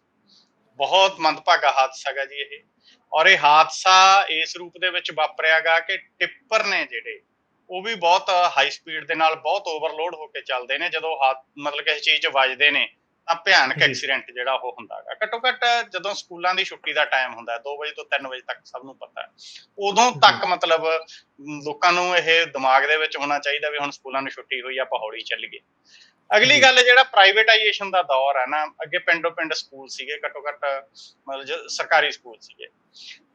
ਬਹੁਤ ਮੰਦਭਾਗਾ ਹਾਦਸਾ ਹੈਗਾ ਜੀ ਇਹ, ਔਰ ਇਹ ਹਾਦਸਾ ਇਸ ਰੂਪ ਦੇ ਵਿੱਚ ਵਾਪਰਿਆਗਾ ਕਿ ਟਿੱਪਰ ਨੇ ਜਿਹੜੇ, ਉਹ ਵੀ ਬਹੁਤ ਹਾਈ ਸਪੀਡ ਦੇ ਨਾਲ ਬਹੁਤ ਓਵਰਲੋਡ ਹੋ ਕੇ ਚੱਲਦੇ ਨੇ, ਜਦੋਂ ਹਾ- ਮਤਲਬ ਕਿਸੇ ਚੀਜ਼ 'ਚ ਵੱਜਦੇ ਨੇ ਤਾਂ ਭਿਆਨਕ। ਐਕਸੀਡੈਂਟ ਜਿਹੜਾ ਉਹ ਹੁੰਦਾ ਹੈਗਾ। ਘੱਟੋ ਘੱਟ ਜਦੋਂ ਸਕੂਲਾਂ ਦੀ ਛੁੱਟੀ ਦਾ ਟਾਈਮ ਹੁੰਦਾ 2 ਵਜੇ ਤੋਂ 3 ਵਜੇ ਤੱਕ ਸਭ ਨੂੰ ਪਤਾ ਹੈ। ਉਦੋਂ ਤੱਕ ਮਤਲਬ ਲੋਕਾਂ ਨੂੰ ਇਹ ਦਿਮਾਗ ਦੇ ਵਿੱਚ ਹੋਣਾ ਚਾਹੀਦਾ ਵੀ ਹੁਣ ਸਕੂਲਾਂ ਨੂੰ ਛੁੱਟੀ ਹੋਈ ਆ, ਆਪਾਂ ਹੌਲੀ ਚੱਲੀਏ। ਅਗਲੀ। ਗੱਲ ਜਿਹੜਾ ਪ੍ਰਾਈਵੇਟਾਈਜੇਸ਼ਨ ਦਾ ਦੌਰ ਹੈ ਨਾ ਅੱਗੇ ਪਿੰਡੋਂ ਪਿੰਡ ਸਕੂਲ ਸੀਗੇ ਘੱਟੋ ਘੱਟ ਮਤਲਬ ਸਰਕਾਰੀ ਸਕੂਲ ਸੀਗੇ।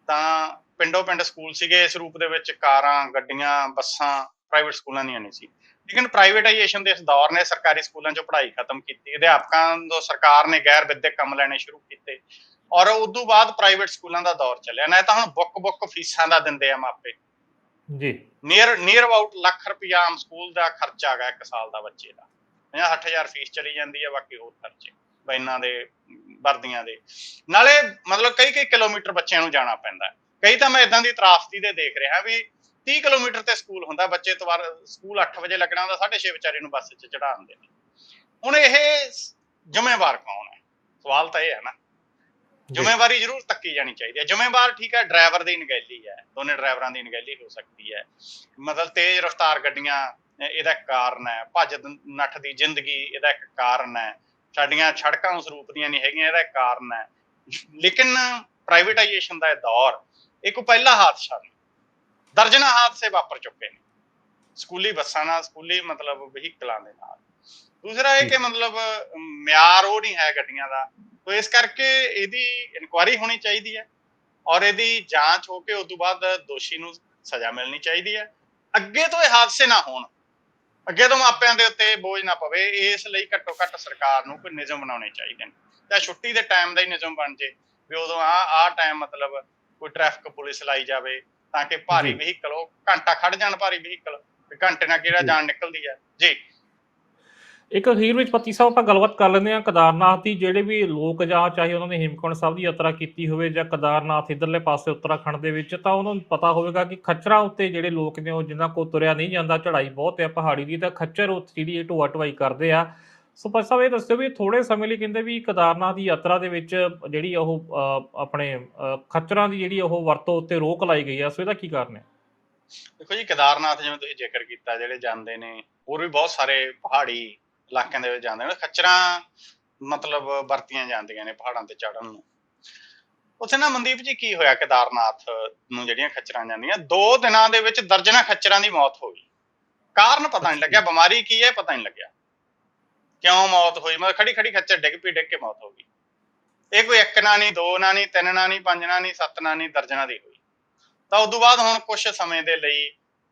ਤਾਂ ਪਿੰਡੋਂ ਪਿੰਡ ਸਕੂਲ ਸੀਗੇ ਇਸ ਰੂਪ ਦੇ ਵਿੱਚ ਕਾਰਾਂ ਗੱਡੀਆਂ ਬੱਸਾਂ ਪ੍ਰਾਈਵੇਟ ਸਕੂਲਾਂ ਦੀਆਂ ਨਹੀਂ ਸੀ। ਲੇਕਿਨ ਪ੍ਰਾਈਵੇਟਾਈਜੇਸ਼ਨ ਦੇ ਇਸ ਦੌਰ ਨੇ ਸਰਕਾਰੀ ਸਕੂਲਾਂ 'ਚੋਂ ਪੜ੍ਹਾਈ ਖਤਮ ਕੀਤੀ ਅਧਿਆਪਕਾਂ ਤੋਂ ਸਰਕਾਰ ਨੇ ਗੈਰ ਵਿਦਿਅਕ ਕੰਮ ਲੈਣੇ ਸ਼ੁਰੂ ਕੀਤੇ ਔਰ ਉਦੋਂ ਬਾਅਦ ਪ੍ਰਾਈਵੇਟ ਸਕੂਲਾਂ ਦਾ ਦੌਰ ਚੱਲਿਆ। ਨਾ ਤਾਂ ਹੁਣ ਬੁੱਕ ਬੁੱਕ ਫੀਸਾਂ ਦਾ ਦਿੰਦੇ ਆ ਮਾਪੇ। ਜੀ। ਨੀਅਰ ਨੀਅਰ ਅਬਾਊਟ ਲੱਖ ਰੁਪਇਆ ਆਮ ਸਕੂਲ ਦਾ ਖਰਚਾ ਹੈਗਾ ਇੱਕ ਸਾਲ ਦਾ ਬੱਚੇ ਦਾ। 50-60000 ਫੀਸ ਚਲੀ ਜਾਂਦੀ ਹੈ ਬਾਕੀ ਹੋਰ ਖਰਚੇ ਬੈਨਾਂ ਦੇ ਵਰਦੀਆਂ ਦੇ। ਨਾਲੇ ਮਤਲਬ ਕਈ ਕਈ ਕਿਲੋਮੀਟਰ ਬੱਚਿਆਂ ਨੂੰ ਜਾਣਾ ਪੈਂਦਾ। ਕਈ ਤਾਂ ਮੈਂ ਇਦਾਂ ਦੀ ਤਰਾਸਦੀ ਦੇ ਦੇਖ ਰਿਹਾ ਵੀ 30 ਕਿਲੋਮੀਟਰ ਤੇ ਸਕੂਲ ਹੁੰਦਾ ਬੱਚੇ ਤਵਾਰ ਸਕੂਲ 8 ਵਜੇ ਲੱਗਣਾ ਹੁੰਦਾ 6:30 ਵਿਚਾਰੇ ਨੂੰ ਬੱਸ 'ਚ ਚੜਾ ਦਿੰਦੇ ਨੇ। ਹੁਣ ਇਹ ਜ਼ਿੰਮੇਵਾਰ ਕੌਣ ਹੈ? ਸਵਾਲ ਤਾਂ ਇਹ ਹੈ ਨਾ। ਜ਼ਿੰਮੇਵਾਰੀ ਜ਼ਰੂਰ ਤੱਕੀ ਜਾਣੀ ਚਾਹੀਦੀ ਹੈ। ਜ਼ਿੰਮੇਵਾਰ ਠੀਕ ਹੈ ਡਰਾਈਵਰ ਦੀ ਨਗੈਲੀ ਹੈ ਦੋਨੇ ਡਰਾਈਵਰਾਂ ਦੀ ਨਗੈਲੀ ਹੋ ਸਕਦੀ ਹੈ। ਮਤਲਬ ਤੇਜ਼ ਰਫ਼ਤਾਰ ਗੱਡੀਆਂ ਇਹ- ਇਹਦਾ ਕਾਰਨ ਹੈ। ਭੱਜ ਨੱਠ ਦੀ ਜ਼ਿੰਦਗੀ ਇਹਦਾ ਇੱਕ ਕਾਰਨ ਹੈ। ਸਾਡੀਆਂ ਸੜਕਾਂ ਉਸ ਰੂਪ ਦੀਆਂ ਨਹੀਂ ਹੈਗੀਆਂ ਇਹਦਾ ਕਾਰਨ ਹੈ। ਲੇਕਿਨ ਪ੍ਰਾਈਵੇਟਾਈਜੇਸ਼ਨ ਦਾ ਇਹ ਦੌਰ ਇਹ ਕੋਈ ਪਹਿਲਾ ਹਾਦਸਾ ਨਹੀਂ। ਦਰਜਨਾਂ ਹਾਦਸੇ ਵਾਪਰ ਚੁੱਕੇ ਨੇ। ਸਕੂਲੀ ਬੱਸਾਂ ਨਾਲ ਸਕੂਲੀ ਮਤਲਬ ਵਹੀਕਲਾਂ ਦੇ ਨਾਲ। ਦੂਸਰਾ ਇਹ ਕਿ ਮਤਲਬ ਮਿਆਰ ਉਹ ਨਹੀਂ ਹੈ ਗੱਡੀਆਂ ਦਾ। ਤੋ ਇਸ ਕਰਕੇ ਇਹਦੀ ਇਨਕੁਆਇਰੀ ਹੋਣੀ ਚਾਹੀਦੀ ਹੈ ਔਰ ਇਹਦੀ ਜਾਂਚ ਹੋ ਕੇ ਉਸ ਤੋਂ ਬਾਅਦ ਦੋਸ਼ੀ ਨੂੰ ਸਜ਼ਾ ਮਿਲਣੀ ਚਾਹੀਦੀ ਹੈ। ਅੱਗੇ ਤੋਂ ਇਹ ਹਾਦਸੇ ਨਾ ਹੋਣ। ਅੱਗੇ ਤੋਂ ਮਾਪਿਆਂ ਦੇ ਉੱਤੇ ਬੋਝ ਨਾ ਪਵੇ। ਇਸ ਲਈ ਘੱਟੋ ਘੱਟ ਸਰਕਾਰ ਨੂੰ ਕੋਈ ਨਿਯਮ ਬਣਾਉਣੇ ਚਾਹੀਦੇ ਨੇ। ਜਾਂ ਛੁੱਟੀ ਦੇ ਟਾਈਮ ਦਾ ਹੀ ਨਿਯਮ ਬਣ ਜੇ ਵੀ ਉਦੋਂ ਆ ਆ ਟਾਈਮ ਮਤਲਬ ਕੋਈ ਟ੍ਰੈਫਿਕ ਪੁਲਿਸ ਲਾਈ ਜਾਵੇ। ਤਾਂ ਕਿ ਭਾਰੀ। ਵਹੀਕਲ ਉਹ ਘੰਟਾ ਖੜ ਜਾਣ ਭਾਰੀ ਵਹੀਕਲ ਘੰਟੇ ਨਾਲ ਕਿਹੜਾ। ਜਾਨ ਨਿਕਲਦੀ ਹੈ ਜੀ ਇੱਕ ਅਖੀਰ ਵਿੱਚ ਪਤੀ ਸਾਹਿਬ ਆਪਾਂ ਗੱਲਬਾਤ ਕਰ ਲੈਂਦੇ ਹਾਂ ਕੇਦਾਰਨਾਥ ਦੀ ਜਿਹੜੇ ਵੀ ਲੋਕ ਜਾਂ ਚਾਹੇ ਉਹਨਾਂ ਨੇ ਹੇਮਕੁੰਟ ਸਾਹਿਬ ਦੀ ਯਾਤਰਾ ਕੀਤੀ ਹੋਵੇ ਜਾਂ ਕੇਦਾਰਨਾਥ ਇਧਰਲੇ ਪਾਸੇ ਉੱਤਰਾਖੰਡ ਦੇ ਵਿੱਚ ਤਾਂ ਉਹਨਾਂ ਨੂੰ ਪਤਾ ਹੋਵੇਗਾ ਕਿ ਖੱਚਰਾਂ ਉੱਤੇ ਜਿਹੜੇ ਲੋਕ ਨੇ ਉਹ ਜਿਨ੍ਹਾਂ ਕੋਲ ਤੁਰਿਆ ਨਹੀਂ ਜਾਂਦਾ ਚੜ੍ਹਾਈ ਬਹੁਤ ਹੈ ਪਹਾੜੀ ਦੀ ਤਾਂ ਖੱਚਰ ਉੱਥੇ ਜਿਹੜੀ ਇਹ ਢੋਆ ਢਵਾਈ ਕਰਦੇ ਆ ਸੋ ਪਤੀ ਸਾਹਿਬ ਇਹ ਦੱਸਿਓ ਵੀ ਥੋੜੇ ਸਮੇਂ ਲਈ ਕਹਿੰਦੇ ਵੀ ਕੇਦਾਰਨਾਥ ਦੀ ਯਾਤਰਾ ਦੇ ਵਿੱਚ ਜਿਹੜੀ ਉਹ ਆਪਣੇ ਖੱਚਰਾਂ ਦੀ ਜਿਹੜੀ ਉਹ ਵਰਤੋਂ ਉੱਤੇ ਰੋਕ ਲਾਈ ਗਈ ਆ ਸੋ ਇਹਦਾ ਕੀ ਕਾਰਨ ਹੈ? ਦੇਖੋ ਜੀ ਕੇਦਾਰਨਾਥ ਜਿਵੇਂ ਤੁਸੀਂ ਜ਼ਿਕਰ ਕੀਤਾ ਜਿਹੜੇ ਜਾਂਦੇ ਨੇ ਹੋਰ ਵੀ ਬਹੁਤ ਸਾਰੇ ਪਹਾੜੀ ਇਲਾਕਿਆਂ ਦੇ ਵਿੱਚ ਜਾਂਦੇ ਨੇ ਖੱਚਰਾਂ ਮਤਲਬ ਵਰਤੀਆਂ ਜਾਂਦੀਆਂ ਨੇ ਪਹਾੜਾਂ ਤੇ ਚੜ੍ਹਨ ਨੂੰ। ਉੱਥੇ ਨਾ ਮਨਦੀਪ ਜੀ ਕੀ ਹੋਇਆ ਕੇਦਾਰਨਾਥ ਨੂੰ ਜਿਹੜੀਆਂ ਖੱਚਰਾਂ ਜਾਂਦੀਆਂ? ਦੋ ਦਿਨਾਂ ਦੇ ਵਿੱਚ ਦਰਜਨਾਂ ਖੱਚਰਾਂ ਦੀ ਮੌਤ ਹੋ ਗਈ। ਕਾਰਨ ਪਤਾ ਨਹੀਂ ਲੱਗਿਆ ਬਿਮਾਰੀ ਕੀ ਹੈ ਪਤਾ ਨਹੀਂ ਲੱਗਿਆ। ਕਿਉਂ ਮੌਤ ਹੋਈ? ਮਤਲਬ ਖੜੀ ਖੜੀ ਖੱਚਰ ਡਿੱਗ ਪਈ, ਡਿੱਗ ਕੇ ਮੌਤ ਹੋ ਗਈ। ਇਹ ਕੋਈ ਇੱਕ ਨਾ ਨਹੀਂ ਦੋ ਨਾ ਨਹੀਂ ਤਿੰਨ ਨਾ ਨਹੀਂ ਪੰਜ ਨਾ ਨਹੀਂ ਸੱਤ ਨਾ ਨਹੀਂ ਦਰਜਨਾਂ ਦੀ ਹੋਈ। ਤਾਂ ਉਦੋਂ ਬਾਅਦ ਹੁਣ ਕੁਝ ਸਮੇਂ ਦੇ ਲਈ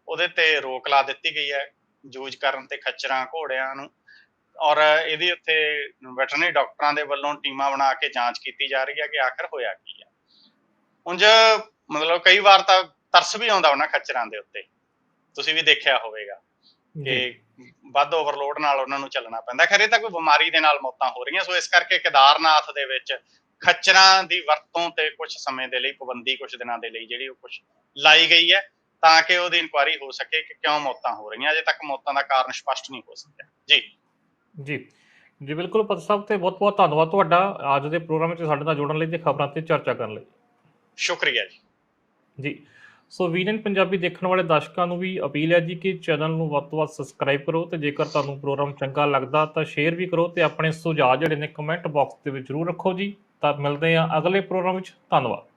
ਉਹਦੇ ਤੇ ਰੋਕ ਲਾ ਦਿੱਤੀ ਗਈ ਹੈ ਜੂਝ ਕਰਨ ਤੇ ਖੱਚਰਾਂ, ਘੋੜਿਆਂ ਨੂੰ। ਔਰ ਇਹਦੀ ਉੱਥੇ ਵੈਟਰਨਰੀ ਡਾਕਟਰਾਂ ਦੇ ਵੱਲੋਂ ਟੀਮਾਂ ਬਣਾ ਕੇ ਜਾਂਚ ਕੀਤੀ ਜਾ ਰਹੀ ਹੈ ਕਿ ਆਖਰ ਹੋਇਆ ਕੀ ਹੈ। ਉਂਝ ਮਤਲਬ ਕਈ ਵਾਰ ਤਾਂ ਤਰਸ ਵੀ ਆਉਂਦਾ ਉਹਨਾਂ ਖੱਚਰਾਂ ਦੇ ਉੱਤੇ। ਤੁਸੀਂ ਵੀ ਦੇਖਿਆ ਹੋਵੇਗਾ। ਕਿ ਵੱਧ ਓਵਰਲੋਡ ਨਾਲ ਉਹਨਾਂ ਨੂੰ ਚੱਲਣਾ ਪੈਂਦਾ। ਖਰੇ ਤਾਂ ਕੋਈ ਬਿਮਾਰੀ ਦੇ ਨਾਲ ਮੌਤਾਂ ਹੋ ਰਹੀਆਂ ਸੋ ਇਸ ਕਰਕੇ ਕੇਦਾਰਨਾਥ ਦੇ ਵਿੱਚ ਖੱਚਰਾਂ ਦੀ ਵਰਤੋਂ ਤੇ ਕੁਝ ਸਮੇਂ ਦੇ ਲਈ ਪਾਬੰਦੀ ਕੁਝ ਦਿਨਾਂ ਦੇ ਲਈ ਜਿਹੜੀ ਉਹ ਕੁਝ ਲਾਈ ਗਈ ਹੈ ਤਾਂ ਕਿ ਉਹਦੀ ਇਨਕੁਆਇਰੀ ਹੋ ਸਕੇ ਕਿ ਕਿਉਂ ਮੌਤਾਂ ਹੋ ਰਹੀਆਂ। ਅਜੇ ਤੱਕ ਮੌਤਾਂ ਦਾ ਕਾਰਨ ਸਪਸ਼ਟ ਨਹੀਂ ਹੋ ਸਕਿਆ। ਜੀ। ਜੀ। ਜੀ ਬਿਲਕੁਲ ਪਤ ਸਾਹਿਬ ਤੇ ਬਹੁਤ ਬਹੁਤ ਧੰਨਵਾਦ ਤੁਹਾਡਾ। ਅੱਜ ਦੇ ਪ੍ਰੋਗਰਾਮ ਵਿੱਚ ਸਾਡੇ ਨਾਲ ਜੁੜਨ ਲਈ ਤੇ ਖਬਰਾਂ ਤੇ ਚਰਚਾ ਕਰਨ ਲਈ। ਸ਼ੁਕਰੀਆ ਜੀ। ਜੀ। ਸੋ ਵੀਨਨ ਪੰਜਾਬੀ ਦੇਖਣ ਵਾਲੇ ਦਰਸ਼ਕਾਂ ਨੂੰ ਵੀ ਅਪੀਲ ਹੈ ਜੀ ਕਿ ਚੈਨਲ ਨੂੰ ਵੱਧ ਤੋਂ ਵੱਧ ਸਬਸਕ੍ਰਾਈਬ ਕਰੋ ਤੇ ਜੇਕਰ ਤੁਹਾਨੂੰ ਪ੍ਰੋਗਰਾਮ ਚੰਗਾ ਲੱਗਦਾ ਤਾਂ ਸ਼ੇਅਰ ਵੀ ਕਰੋ ਤੇ ਆਪਣੇ ਸੁਝਾਅ ਜਿਹੜੇ ਨੇ ਕਮੈਂਟ ਬਾਕਸ ਦੇ ਵਿੱਚ ਜ਼ਰੂਰ ਰੱਖੋ ਜੀ। ਤਾਂ ਮਿਲਦੇ ਹਾਂ ਅਗਲੇ ਪ੍ਰੋਗਰਾਮ ਵਿੱਚ। ਧੰਨਵਾਦ।